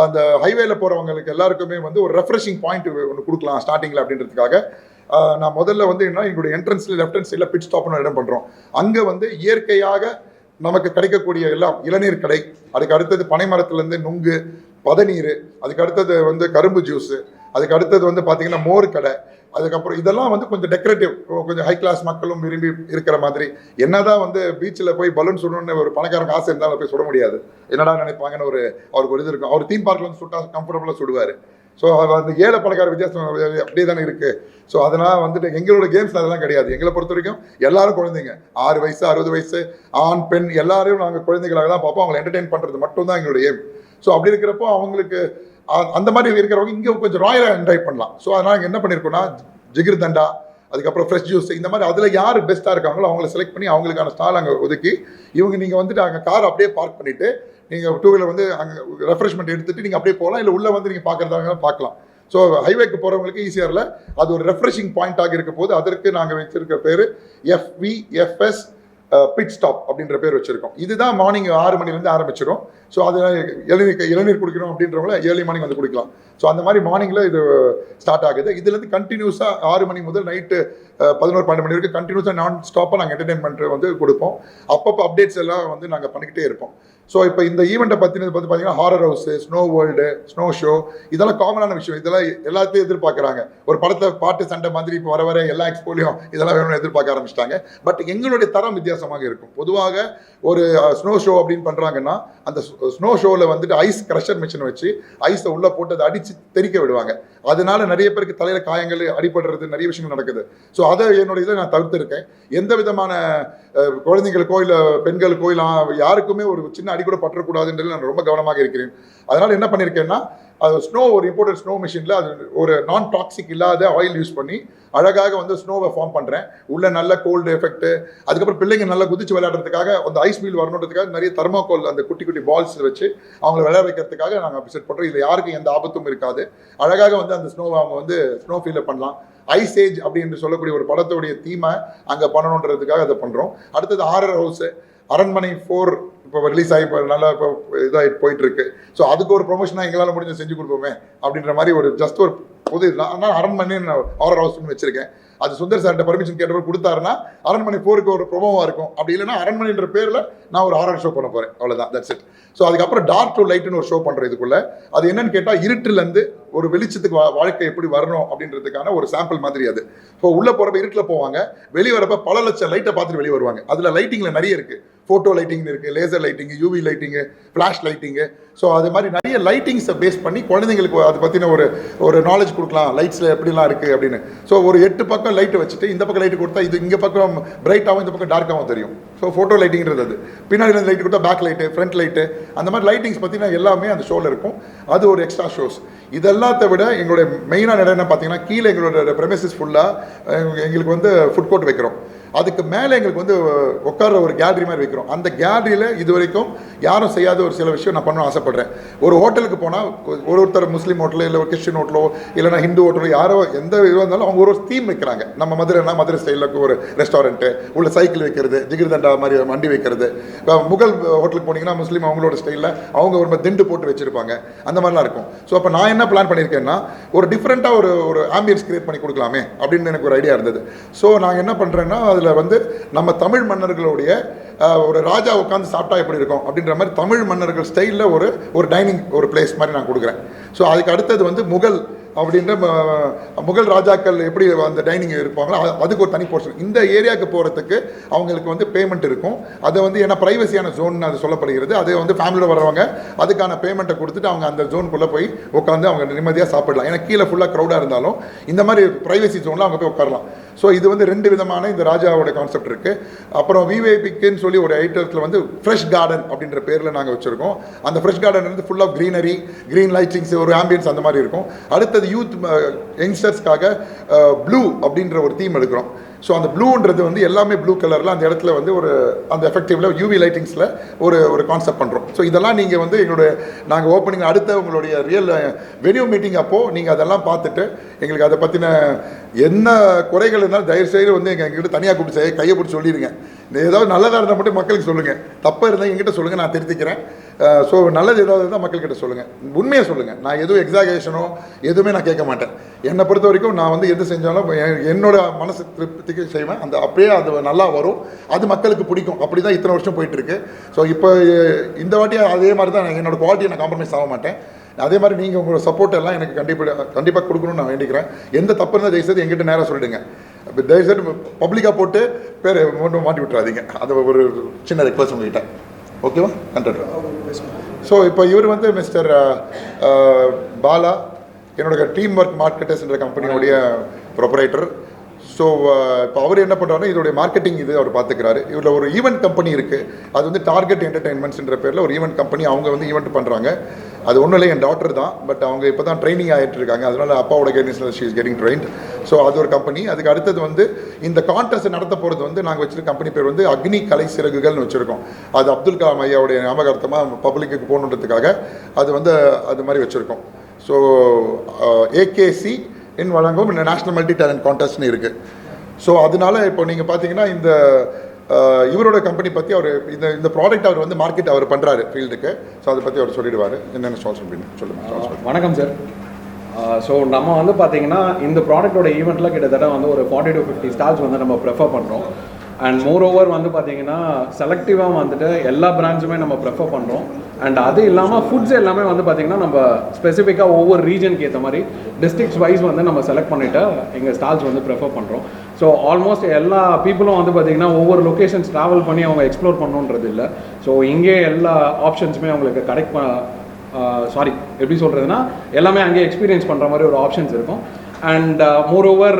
அந்த ஹைவேல போகிறவங்களுக்கு எல்லாருக்குமே வந்து ஒரு ரெஃப்ரெஷிங் பாயிண்ட் ஒன்று கொடுக்கலாம் ஸ்டார்டிங்கில் அப்படின்றதுக்காக. நான் முதல்ல வந்து என்ன எங்களுடைய என்ட்ரன்ஸில் லெஃப்ட் ஹேண்ட் சைடில் பிட் ஸ்டாப்னு இடம் பண்ணுறோம் அங்கே வந்து இயற்கையாக நமக்கு கிடைக்கக்கூடிய எல்லாம் இளநீர் கடை அதுக்கு அடுத்தது பனைமரத்துலேருந்து நுங்கு பதநீர் அதுக்கு அடுத்தது வந்து கரும்பு ஜூஸு அதுக்கு அடுத்தது வந்து பார்த்தீங்கன்னா மோர் கடை அதுக்கப்புறம் இதெல்லாம் வந்து கொஞ்சம் டெக்கரேட்டிவ் கொஞ்சம் ஹை கிளாஸ் மக்களும் விரும்பி இருக்கிற மாதிரி. என்னதான் வந்து பீச்சில் போய் பலூன் சுடணும்னு ஒரு பணக்காரங்க ஆசை இருந்தாலும் போய் சுட முடியாது. என்னடா நினைப்பாங்கன்னு ஒரு அவருக்கு ஒரு இது இருக்கும். அவர் தீம் பார்க்கில் வந்து சுட்டா கம்ஃபர்டபுளாக சுடுவார். ஸோ அந்த ஏழை பணக்கார வித்தியாசம் அப்படியே தானே இருக்குது ஸோ அதனால் வந்துட்டு எங்களோட கேம்ஸ் அதெல்லாம் கிடையாது. எங்களை பொறுத்த வரைக்கும் எல்லாரும் குழந்தைங்க. ஆறு வயசு அறுபது வயசு ஆண் பெண் எல்லாரையும் நாங்கள் குழந்தைகளாக தான் பார்ப்போம். அவங்களை என்டர்டெயின் பண்ணுறது மட்டும்தான் எங்களோட ஏம் ஸோ அப்படி இருக்கிறப்போ அவங்களுக்கு அந்த மாதிரி இருக்கிறவங்க இங்கே கொஞ்சம் ராயலாக என்ஜாய் பண்ணலாம். ஸோ அதனால் நாங்கள் என்ன பண்ணியிருக்கோம்னா ஜிகிர் தண்டா அதுக்கப்புறம் ஃப்ரெஷ் ஜூஸ் இந்த மாதிரி அதில் யார் பெஸ்ட்டாக இருக்காங்களோ அவங்கள செலக்ட் பண்ணி அவங்களுக்கான ஸ்டால் அங்கே ஒதுக்கி இவங்க நீங்கள் வந்துட்டு அங்கே கார் அப்படியே பார்க் பண்ணிவிட்டு நீங்கள் டூ வீலர் வந்து அங்கே ரெஃப்ரெஷ்மெண்ட் எடுத்துட்டு நீங்கள் அப்படியே போகலாம் இல்லை உள்ளே வந்து நீங்கள் பார்க்குறதா பார்க்கலாம் ஸோ ஹைவேக்கு போகிறவங்களுக்கு ஈஸியாக இல்லை. அது ஒரு ரெஃப்ரெஷிங் பாயிண்ட்டாக இருக்க போது அதற்கு நாங்கள் வச்சுருக்க பேர் எஃப்விஎஃப்எஸ் பிட் ஸ்டாப் uh, அப்படின்ற பேர் வச்சுருக்கோம். இதுதான் மார்னிங் ஆறு மணிலேருந்து ஆரம்பிச்சிடும் ஸோ அது இளநீர் இளநீர் குடிக்கணும் அப்படின்றவங்கள ஏர்லி மார்னிங் வந்து குடிக்கலாம். ஸோ அந்த மாதிரி மார்னிங்கில் இது ஸ்டார்ட் ஆகுது. இதுலேருந்து கண்டினியூஸாக ஆறு மணி முதல் நைட்டு பதினோரு பன்னெண்டு மணி வரைக்கும் கண்டினியூஸாக நான் ஸ்டாப்பாக நாங்கள் என்டர்டைன்மெண்ட் வந்து கொடுப்போம். அப்பப்போ அப்டேட்ஸ் எல்லாம் வந்து நாங்கள் பண்ணிக்கிட்டே இருப்போம். ஸோ இப்போ இந்த ஈவெண்ட்டை பற்றினது பார்த்து பார்த்தீங்கன்னா horror house snow world snow show இதெல்லாம் காமனான விஷயம். இதெல்லாம் எல்லாத்தையும் எதிர்பார்க்குறாங்க. ஒரு படத்தை பாட்டு சண்டை மாதிரி இப்போ வர வர எல்லா எக்ஸ்போலையும் இதெல்லாம் வேணும்னு எதிர்பார்க்க ஆரம்பிச்சிட்டாங்க. பட் எங்களுடைய தரம் வித்தியாசமாக இருக்கும். பொதுவாக ஒரு ஸ்னோ ஷோ அப்படின்னு பண்ணுறாங்கன்னா அந்த ஸ்னோ ஷோவில் வந்துட்டு ஐஸ் க்ரஷர் மிஷின் வச்சு ஐஸை உள்ளே போட்டு அதை அடித்து தெறிக்க விடுவாங்க. அதனால நிறைய பேருக்கு தலையில் காயங்கள் அடிபடுறது நிறைய விஷயங்கள் நடக்குது. ஸோ அதை என்னுடைய இதை நான் தவிர்த்துருக்கேன். எந்த விதமான குழந்தைங்களுக்கோ இல்லை பெண்களுக்கோ இல்லை யாருக்குமே ஒரு சின்ன அடி கூட பற்றக்கூடாதுன்றது நான் ரொம்ப கவனமாக இருக்கிறேன். அதனால் என்ன பண்ணியிருக்கேன்னா அது ஸ்னோ ஒரு இம்போர்ட்டட் ஸ்னோ மிஷினில் அது ஒரு நான் டாக்ஸிக் இல்லாத ஆயில் யூஸ் பண்ணி அழகாக வந்து ஸ்னோவை ஃபார்ம் பண்ணுறேன் உள்ள நல்ல கோல்டு எஃபெக்ட்டு அதுக்கப்புறம் பிள்ளைங்க நல்லா குதிச்சு விளையாடுறதுக்காக அந்த ஐஸ் மீல் வரணுன்றதுக்காக நிறைய தர்மாக்கோல் அந்த குட்டி குட்டி பால்ஸ் வச்சு அவங்கள விளையாட வைக்கிறதுக்காக நாங்கள் அப்படி செட் பண்ணுறோம் இதில் யாருக்கும் எந்த ஆபத்தும் இருக்காது. அழகாக வந்து அந்த ஸ்னோவை அவங்க வந்து ஸ்னோ ஃபீலில் பண்ணலாம். ஐஸ் ஏஜ் அப்படின்னு சொல்லக்கூடிய ஒரு படத்துடைய தீமை அங்கே பண்ணணுன்றதுக்காக அதை பண்ணுறோம் அடுத்தது ஆரர் ஹவுஸு அரண்மனை ஃபோர் இப்போ ரிலீஸ் ஆகி இப்போ நல்லா இப்போ இதாகிட்டு போயிட்டு இருக்கு ஸோ அதுக்கு ஒரு ப்ரொமோஷனாக எங்களால் முடிஞ்சு செஞ்சு கொடுப்போமே அப்படின்ற மாதிரி ஒரு ஜஸ்ட் ஒரு பொது இதுதான் அரண்மனை ஆரர் ஹவுஸ்னு வச்சிருக்கேன். அது சுந்தர் சார்கிட்ட பர்மிஷன் கேட்டவர் கொடுத்தாருன்னா அரண்மனை ஃபோருக்கு ஒரு ப்ரொமோவாக இருக்கும். அப்படி இல்லைன்னா அரண்மனைன்ற பேரில் நான் ஒரு ஹாரர் ஷோ பண்ண போகிறேன் அவ்வளோதான் தட்ஸ் இட் ஸோ அதுக்கப்புறம் டார்க் டு லைட்னு ஒரு ஷோ பண்ணுற இதுக்குள்ள. அது என்னன்னு கேட்டால் இருட்டுலேருந்து ஒரு வெளிச்சத்துக்கு வா- வாழ்க்கை எப்படி வரணும் அப்படின்றதுக்கான ஒரு சாம்பிள் மாதிரி அது. ஸோ உள்ளே போகிறப்ப இருட்டில் போவாங்க. வெளியே வரப்ப பல லட்சம் லைட்டை பார்த்துட்டு வெளியே வருவாங்க. அதில் லைட்டிங்கில் நிறைய இருக்குது ஃபோட்டோ லைட்டிங் இருக்குது laser lighting UV lighting flash lighting so அது மாதிரி நிறைய லைட்டிங்ஸை பேஸ் பண்ணி குழந்தைங்களுக்கு அதை பற்றின ஒரு ஒரு நாலேஜ் கொடுக்கலாம். லைட்ஸில் எப்படிலாம் இருக்குது அப்படின்னு. ஸோ ஒரு எட்டு பக்கம் லைட்டு வச்சுட்டு இந்த பக்கம் லைட்டு கொடுத்தா இது இங்கே பக்கம் பிரைட்டாகவும் இந்த பக்கம் டார்க்காகவும் தெரியும். ஸோ ஃபோட்டோ லைட்டிங்கிறது அது. பின்னாடி இருந்து லைட் கொடுத்தா பேக் லைட்டு ஃப்ரண்ட் லைட்டு அந்த மாதிரி லைட்டிங்ஸ் பற்றின எல்லாமே அந்த ஷோவில் இருக்கும். அது ஒரு எக்ஸ்ட்ரா ஷோஸ் இதெல்லாத்த விட எங்களுடைய மெயினான இடம் என்ன பார்த்தீங்கன்னா கீழே எங்களோட ப்ரெமிசஸ் ஃபுல்லாக எங்களுக்கு வந்து ஃபுட் கோர்ட் வைக்கிறோம். அதுக்கு மேலே எங்களுக்கு வந்து உட்கார்ற ஒரு கேலரி மாதிரி வைக்கிறோம். அந்த கேலரியில் இது வரைக்கும் யாரும் செய்யாத ஒரு சில விஷயம் நான் பண்ணணும்னு ஆசைப்பட்றேன். ஒரு ஹோட்டலுக்கு போனால் ஒரு ஒருத்தர் முஸ்லீம் ஹோட்டலோ இல்லை ஒரு கிறிஸ்டின் ஹோட்டலோ இல்லைனா ஹிந்து ஹோட்டலோ யாரோ எந்த இதுவாக இருந்தாலும் அவங்க ஒரு ஒரு தீம் வைக்கிறாங்க. நம்ம மதுரைனா மதுரை ஸ்டைலுக்கு ஒரு ரெஸ்டாரண்ட்டு உள்ள சைக்கிள் வைக்கிறது ஜிகிர்தண்டா மாதிரி வண்டி வைக்கிறது. இப்போ முகல் ஹோட்டலுக்கு போனீங்கன்னா முஸ்லீம் அவங்களோட ஸ்டைலில் அவங்க ஒரு திண்டு போட்டு வச்சுருப்பாங்க. அந்த மாதிரிலாம் இருக்கும். ஸோ அப்போ நான் என்ன பிளான் பண்ணியிருக்கேன்னா ஒரு டிஃப்ரெண்ட்டாக ஒரு ஒரு ஆம்பியன்ஸ் கிரியேட் பண்ணி கொடுக்கலாமே அப்படின்னு எனக்கு ஒரு ஐடியா இருந்தது. ஸோ நான் என்ன பண்ணுறேன்னா அதில் வந்து நம்ம தமிழ் மன்னர்களுடைய ஒரு ராஜா உட்காந்து சாப்பிட்டா எப்படி இருக்கும்? அப்படின்ற மாதிரி தமிழ் மன்னர்கள் ஸ்டைலில் ஒரு ஒரு டைனிங் ஒரு பிளேஸ் மாதிரி நான் கொடுக்குறேன். ஸோ அதுக்கு அடுத்தது வந்து முகல் அப்படின்ற முகல் ராஜாக்கள் எப்படி அந்த டைனிங் இருப்பாங்களோ அதுக்கு ஒரு தனி போர்ஷன் இந்த ஏரியாவுக்கு போகிறதுக்கு அவங்களுக்கு வந்து பேமெண்ட் இருக்கும். அதை வந்து ஏன்னா ப்ரைவசியான ஜோன் அது சொல்லப்படுகிறது. அது வந்து ஃபேமிலியோட வரவங்க அதுக்கான பேமெண்ட்டை கொடுத்துட்டு அவங்க அந்த ஜோனுக்குள்ளே போய் உட்காந்து அவங்க நிம்மதியாக சாப்பிடலாம். ஏன்னா கீழே ஃபுல்லாக க்ரௌடாக இருந்தாலும் இந்த மாதிரி ப்ரைவசி ஜோனில் அவங்க போய் உட்காரலாம். ஸோ இது வந்து ரெண்டு விதமான இந்த ராஜாவோட கான்செப்ட் இருக்குது அப்புறம் விவேபிக்குன்னு சொல்லி ஒரு ஐட்டத்தில் வந்து ஃப்ரெஷ் கார்டன் அப்படின்ற பேரில் நாங்கள் வச்சுருக்கோம். அந்த ஃப்ரெஷ் கார்டன் வந்து full of greenery green lightings ஒரு ஆம்பியன்ஸ் அந்த மாதிரி இருக்கும். அடுத்தது யூத் யங்ஸ்டர்ஸ்க்காக ப்ளூ அப்படின்ற ஒரு தீம் எடுக்கிறோம். ஸோ அந்த ப்ளூன்றது வந்து எல்லாமே ப்ளூ கலரில் அந்த இடத்துல வந்து ஒரு அந்த எஃபெக்டிவ்ல யூவி லைட்டிங்ஸில் ஒரு ஒரு கான்செப்ட் பண்ணுறோம் ஸோ இதெல்லாம் நீங்கள் வந்து எங்களுடைய நாங்கள் ஓப்பனிங் அடுத்த உங்களுடைய ரியல் வெனியூ மீட்டிங் அப்போது நீங்கள் அதெல்லாம் பார்த்துட்டு எங்களுக்கு அதை பற்றின என்ன குறைகள் இருந்தாலும் தயவு செய்து வந்து எங்கள் எங்ககிட்ட தனியாக கூப்பிட்டு செய்ய கையை பிடிச்சி சொல்லிடுங்க. ஏதாவது நல்லதாக இருந்தால் மட்டும் மக்களுக்கு சொல்லுங்கள் தப்பாக இருந்தால் எங்கிட்ட சொல்லுங்கள் நான் திருத்திக்கிறேன். ஸோ நல்லது ஏதாவது தான் மக்கள்கிட்ட சொல்லுங்கள் உண்மையை சொல்லுங்கள் நான் எதுவும் எக்ஸாகேஷனோ எதுவுமே நான் கேட்க மாட்டேன். என்னை பொறுத்த வரைக்கும் நான் வந்து எது செஞ்சாலும் என்னோட மனசு திருப்திக்கு செய்வேன். அந்த அப்படியே அது நல்லா வரும். அது மக்களுக்கு பிடிக்கும். அப்படி தான் இத்தனை வருஷம் போயிட்டுருக்கு. ஸோ இப்போ இந்த வாட்டி அதே மாதிரி தான் என்னோட குவாலிட்டியை நான் காம்ப்ரமைஸ் ஆக மாட்டேன். அதே மாதிரி நீங்கள் உங்களோட சப்போர்ட் எல்லாம் எனக்கு கண்டிப்பாக கண்டிப்பாக கொடுக்கணும்னு நான் வேண்டிக்கிறேன். எந்த தப்பு இருந்தால் தயவுசெய்து எங்கிட்ட நேராக சொல்லிடுங்க. இப்போ தயவுசெய்து பப்ளிக்காக போட்டு பேர் மாட்டி விட்டுறாதீங்க. அது ஒரு சின்ன ரெக்வஸ்ட் உங்ககிட்ட. ஓகேவா? கண்டென்ட் ஸோ இப்போ இவர் வந்து மிஸ்டர் uh, uh, பாலா என்னோட டீம் ஒர்க் மார்க்கெட்டர்ஸ்ன்ற கம்பெனியோடைய ப்ரொப்பரேட்டர் ஸோ இப்போ அவர் என்ன பண்ணுறாருன்னா இதோடைய மார்க்கெட்டிங் இது அவர் பார்த்துக்கிறாரு இதில் ஒரு ஈவெண்ட் கம்பெனி இருக்குது அது வந்து டார்கெட் என்டர்டைன்மெண்ட்ஸ்ன்ற பேரில் ஒரு ஈவெண்ட் கம்பெனி அவங்க வந்து ஈவெண்ட் பண்ணுறாங்க அது ஒன்றும் இல்லை என் டாக்டர் தான். பட் அவங்க இப்போ தான் ட்ரைனிங் ஆகிட்டு இருக்காங்க. அதனால அப்பாவோட கைடன்ஸில் she is getting trained so அது ஒரு கம்பெனி அதுக்கு அடுத்தது வந்து இந்த கான்டெஸ்ட் நடத்த போகிறது வந்து நாங்கள் வச்சிருக்க கம்பெனி பேர் வந்து அக்னி கலை சிறகுகள்னு வச்சுருக்கோம். அது அப்துல் கலாம் ஐயாவுடைய ஞாபகார்த்தமாக பப்ளிக்கு போகணுன்றதுக்காக அது வந்து அது மாதிரி வச்சுருக்கோம். ஸோ ஏகேசி இன் வழங்கும் நேஷனல் மல்டி டேலண்ட் கான்டெஸ்ட்னு இருக்குது ஸோ அதனால இப்போ நீங்கள் பார்த்தீங்கன்னா இந்த இவரோட கம்பெனி பற்றி அவர் இந்த இந்த ப்ராடக்ட் அவர் வந்து மார்க்கெட் அவர் பண்ணுறாரு ஃபீல்டுக்கு ஸோ அதை பற்றி அவர் சொல்லிடுவார். என்னென்ன ஸ்டால்ஸ் அப்படின்னு சொல்லுங்கள் வணக்கம் சார் ஸோ நம்ம வந்து பார்த்தீங்கன்னா இந்த ப்ராடக்ட்டோட ஈவெண்ட்டில் கிட்டத்தட்ட வந்து ஒரு ஃபார்ட்டி டு ஃபிஃப்டி ஸ்டால்ஸ் வந்து நம்ம ப்ரெஃபர் பண்ணுறோம் அண்ட் மோர் ஓவர் வந்து பார்த்தீங்கன்னா செலக்டிவாக வந்துட்டு எல்லா பிராண்ட்ஸுமே நம்ம ப்ரெஃபர் பண்ணுறோம் அண்ட் அது இல்லாமல் ஃபுட்ஸ் எல்லாமே வந்து பார்த்தீங்கன்னா நம்ம ஸ்பெசிஃபிக்காக ஒவ்வொரு ரீஜனுக்கு ஏற்ற மாதிரி டிஸ்ட்ரிக்ஸ் வைஸ் வந்து நம்ம செலக்ட் பண்ணிவிட்டு எங்கள் ஸ்டால்ஸ் வந்து ப்ரெஃபர் பண்ணுறோம் ஸோ ஆல்மோஸ்ட் எல்லா பீப்புளும் வந்து பார்த்தீங்கன்னா ஒவ்வொரு லொக்கேஷன்ஸ் ட்ராவல் பண்ணி அவங்க எக்ஸ்ப்ளோர் பண்ணுன்றது இல்லை. ஸோ இங்கே எல்லா ஆப்ஷன்ஸுமே அவங்களுக்கு கரெக்ட் சாரி எப்படி சொல்கிறதுனா எல்லாமே அங்கேயே எக்ஸ்பீரியன்ஸ் பண்ணுற மாதிரி ஒரு ஆப்ஷன்ஸ் இருக்கும். அண்ட் மோர் ஓவர்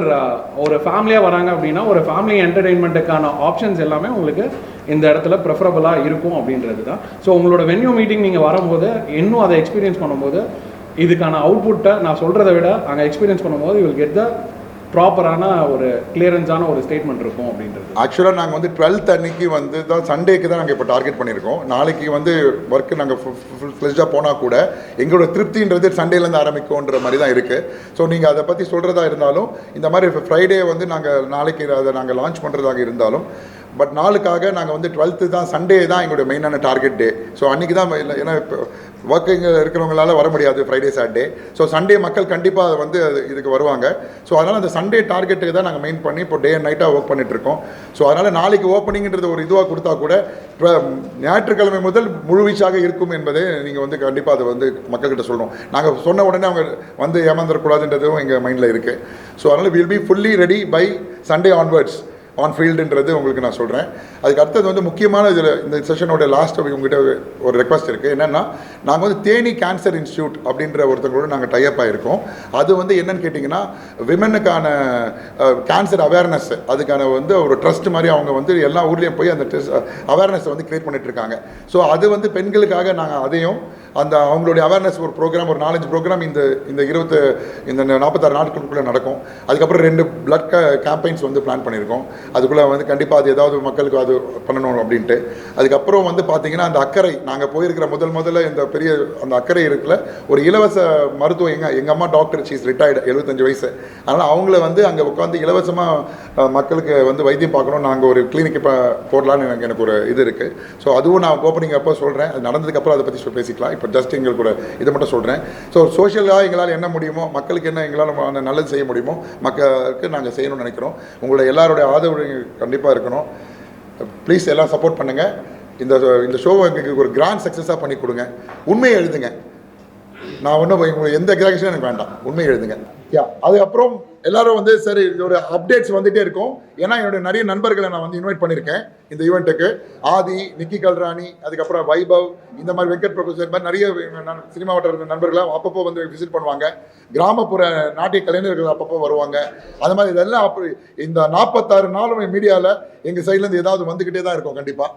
ஒரு ஃபேமிலியாக வராங்க அப்படின்னா ஒரு ஃபேமிலி என்டர்டெயின்மெண்ட்டுக்கான ஆப்ஷன்ஸ் எல்லாமே உங்களுக்கு இந்த இடத்துல ப்ரிஃபரபுளாக இருக்கும் அப்படின்றது தான். ஸோ உங்களோட வென்யூ மீட்டிங் நீங்கள் வரும்போது இன்னும் அதை எக்ஸ்பீரியன்ஸ் பண்ணும்போது இதுக்கான அவுட்புட்டை நான் சொல்கிறத விட அங்கே எக்ஸ்பீரியன்ஸ் பண்ணும்போது யூ வில் கெட் த ப்ராப்பரான ஒரு கிளியரன்ஸான ஒரு ஸ்டேட்மெண்ட் இருக்கும் அப்படின்றது. ஆக்சுவலாக நாங்கள் வந்து டுவெல்த் அன்னைக்கு வந்து தான் சண்டேக்கு தான் நாங்கள் இப்போ டார்கெட் பண்ணியிருக்கோம். நாளைக்கு வந்து ஒர்க்கு நாங்கள் ஃபுல் ஃப்ளெஜாக போனால் கூட எங்களோட திருப்தின்றது சண்டேலேருந்து ஆரம்பிக்கும்ன்ற மாதிரி தான் இருக்குது ஸோ நீங்கள் அதை பற்றி சொல்கிறதா இருந்தாலும் இந்த மாதிரி ஃப்ரைடே வந்து நாங்கள் நாளைக்கு அதை நாங்கள் லான்ச் பண்ணுறதாக இருந்தாலும் பட் நாளுக்காக நாங்கள் வந்து டுவெல்த்து தான் சண்டே தான் எங்களுடைய மெயினான டார்கெட் டே ஸோ அன்றைக்கி தான் இல்லை ஏன்னா இப்போ ஒர்க்கிங் இருக்கிறவங்களால வர முடியாது ஃப்ரைடே சாட்டர்டே ஸோ சண்டே மக்கள் கண்டிப்பாக அதை வந்து அது இதுக்கு வருவாங்க. ஸோ அதனால் அந்த சண்டே டார்கெட்டுக்கு தான் நாங்கள் மெயின் பண்ணி இப்போ டே அண்ட் நைட்டாக ஒர்க் பண்ணிகிட்ருக்கோம் ஸோ அதனால் நாளைக்கு ஓப்பனிங்கிறது ஒரு இதுவாக கொடுத்தா கூட இப்போ ஞாயிற்றுக்கிழமை முதல் முழுவீச்சாக இருக்கும் என்பதை நீங்கள் வந்து கண்டிப்பாக அதை வந்து மக்கள்கிட்ட சொல்லணும். நாங்கள் சொன்ன உடனே அவங்க வந்து ஏமாந்துடக்கூடாதுன்றதும் எங்கள் மைண்டில் இருக்குது ஸோ அதனால் will be fully ready by Sunday onwards on ஃபீல்டுன்றது உங்களுக்கு நான் சொல்கிறேன் அதுக்கு அடுத்தது வந்து முக்கியமான இதில் இந்த செஷனோட லாஸ்ட் உங்ககிட்ட ஒரு- ஒரு ரெக்வஸ்ட் இருக்குது என்னென்னா நாங்கள் வந்து தேனி கேன்சர் இன்ஸ்டியூட் அப்படின்ற ஒருத்தங்களோட நாங்கள் டைப் ஆகிருக்கோம் அது வந்து என்னன்னு கேட்டிங்கன்னா விமனுக்கான கேன்சர் அவேர்னஸ் அதுக்கான வந்து ஒரு ட்ரஸ்ட் மாதிரி அவங்க வந்து எல்லா ஊர்லேயும் போய் அந்த அவேர்னஸை வந்து க்ரியேட் பண்ணிட்டு இருக்காங்க. ஸோ அது வந்து பெண்களுக்காக நாங்கள் அதையும் அந்த அவங்களுடைய அவேர்னஸ் ஒரு ப்ரோக்ராம் ஒரு நாலஞ்சு ப்ரோக்ராம் இந்த இந்த இருபத்து இந்த நாற்பத்தாறு நாட்களுக்குள்ளே நடக்கும். அதுக்கப்புறம் ரெண்டு பிளட் கேம்பெயின்ஸ் வந்து பிளான் பண்ணியிருக்கோம். அதுக்குள்ளே வந்து கண்டிப்பாக அது ஏதாவது மக்களுக்கு அது பண்ணணும் அப்படின்ட்டு. அதுக்கப்புறம் வந்து பார்த்தீங்கன்னா அந்த அக்கறை நாங்கள் போயிருக்கிற முதல் முதல்ல இந்த பெரிய அந்த அக்கறை இருக்குல்ல ஒரு இலவச மருத்துவம் எங்கள் எங்கள் அம்மா டாக்டர் சீஸ் ரிட்டையர்டு எழுபத்தஞ்சு வயசு. அதனால் அவங்கள வந்து அங்கே உட்காந்து இலவசமாக மக்களுக்கு வந்து வைத்தியம் பார்க்கணும் நாங்கள் ஒரு கிளினிக் இப்போ போடலான்னு எனக்கு எனக்கு ஒரு இது இருக்குது ஸோ அதுவும் நான் ஓப்பனிங் அப்போ சொல்கிறேன் அது நடந்ததுக்கப்புறம் அதை பற்றி பேசிக்கலாம். இப்போ ஜஸ்ட் எங்களுக்கு கூட இதை மட்டும் சொல்கிறேன் ஸோ சோஷியலாக எங்களால் என்ன முடியுமோ மக்களுக்கு என்ன எங்களால் நல்லது செய்ய முடியுமோ மக்களுக்கு நாங்கள் செய்யணும்னு நினைக்கிறோம். உங்களோட எல்லாருடைய ஆதரவு கண்டிப்பாக இருக்கணும். ப்ளீஸ் எல்லாம் சப்போர்ட் பண்ணுங்கள் இந்த இந்த ஷோவை எங்களுக்கு ஒரு கிராண்ட் சக்ஸஸாக பண்ணி கொடுங்க. உண்மையை எழுதுங்க. நான் ஒன்றும் உங்களுக்கு எந்த எக்ஸாக்ஷனும் எனக்கு வேண்டாம். உண்மையை எழுதுங்க. யா அதுக்கப்புறம் எல்லாரும் வந்து சரி ஒரு அப்டேட்ஸ் வந்துட்டே இருக்கும். ஏன்னா என்னுடைய நிறைய நண்பர்களை நான் வந்து இன்வைட் பண்ணியிருக்கேன் இந்த ஈவெண்ட்டுக்கு ஆதி நிக்கி கல்ராணி அதுக்கப்புறம் வைபவ் இந்த மாதிரி வெங்கட் பிரபு சார் மாதிரி நிறைய சினிமாவட்ட இருந்த நண்பர்களை நண்பர்களாக அப்பப்போ வந்து விசிட் பண்ணுவாங்க. கிராமப்புற நாட்டிய கலைஞர்கள் அப்பப்போ வருவாங்க. அது மாதிரி இதெல்லாம் அப்படி இந்த நாற்பத்தாறு நாளும் மீடியாவில் எங்கள் சைட்லேருந்து ஏதாவது வந்துக்கிட்டே தான் இருக்கும் கண்டிப்பாக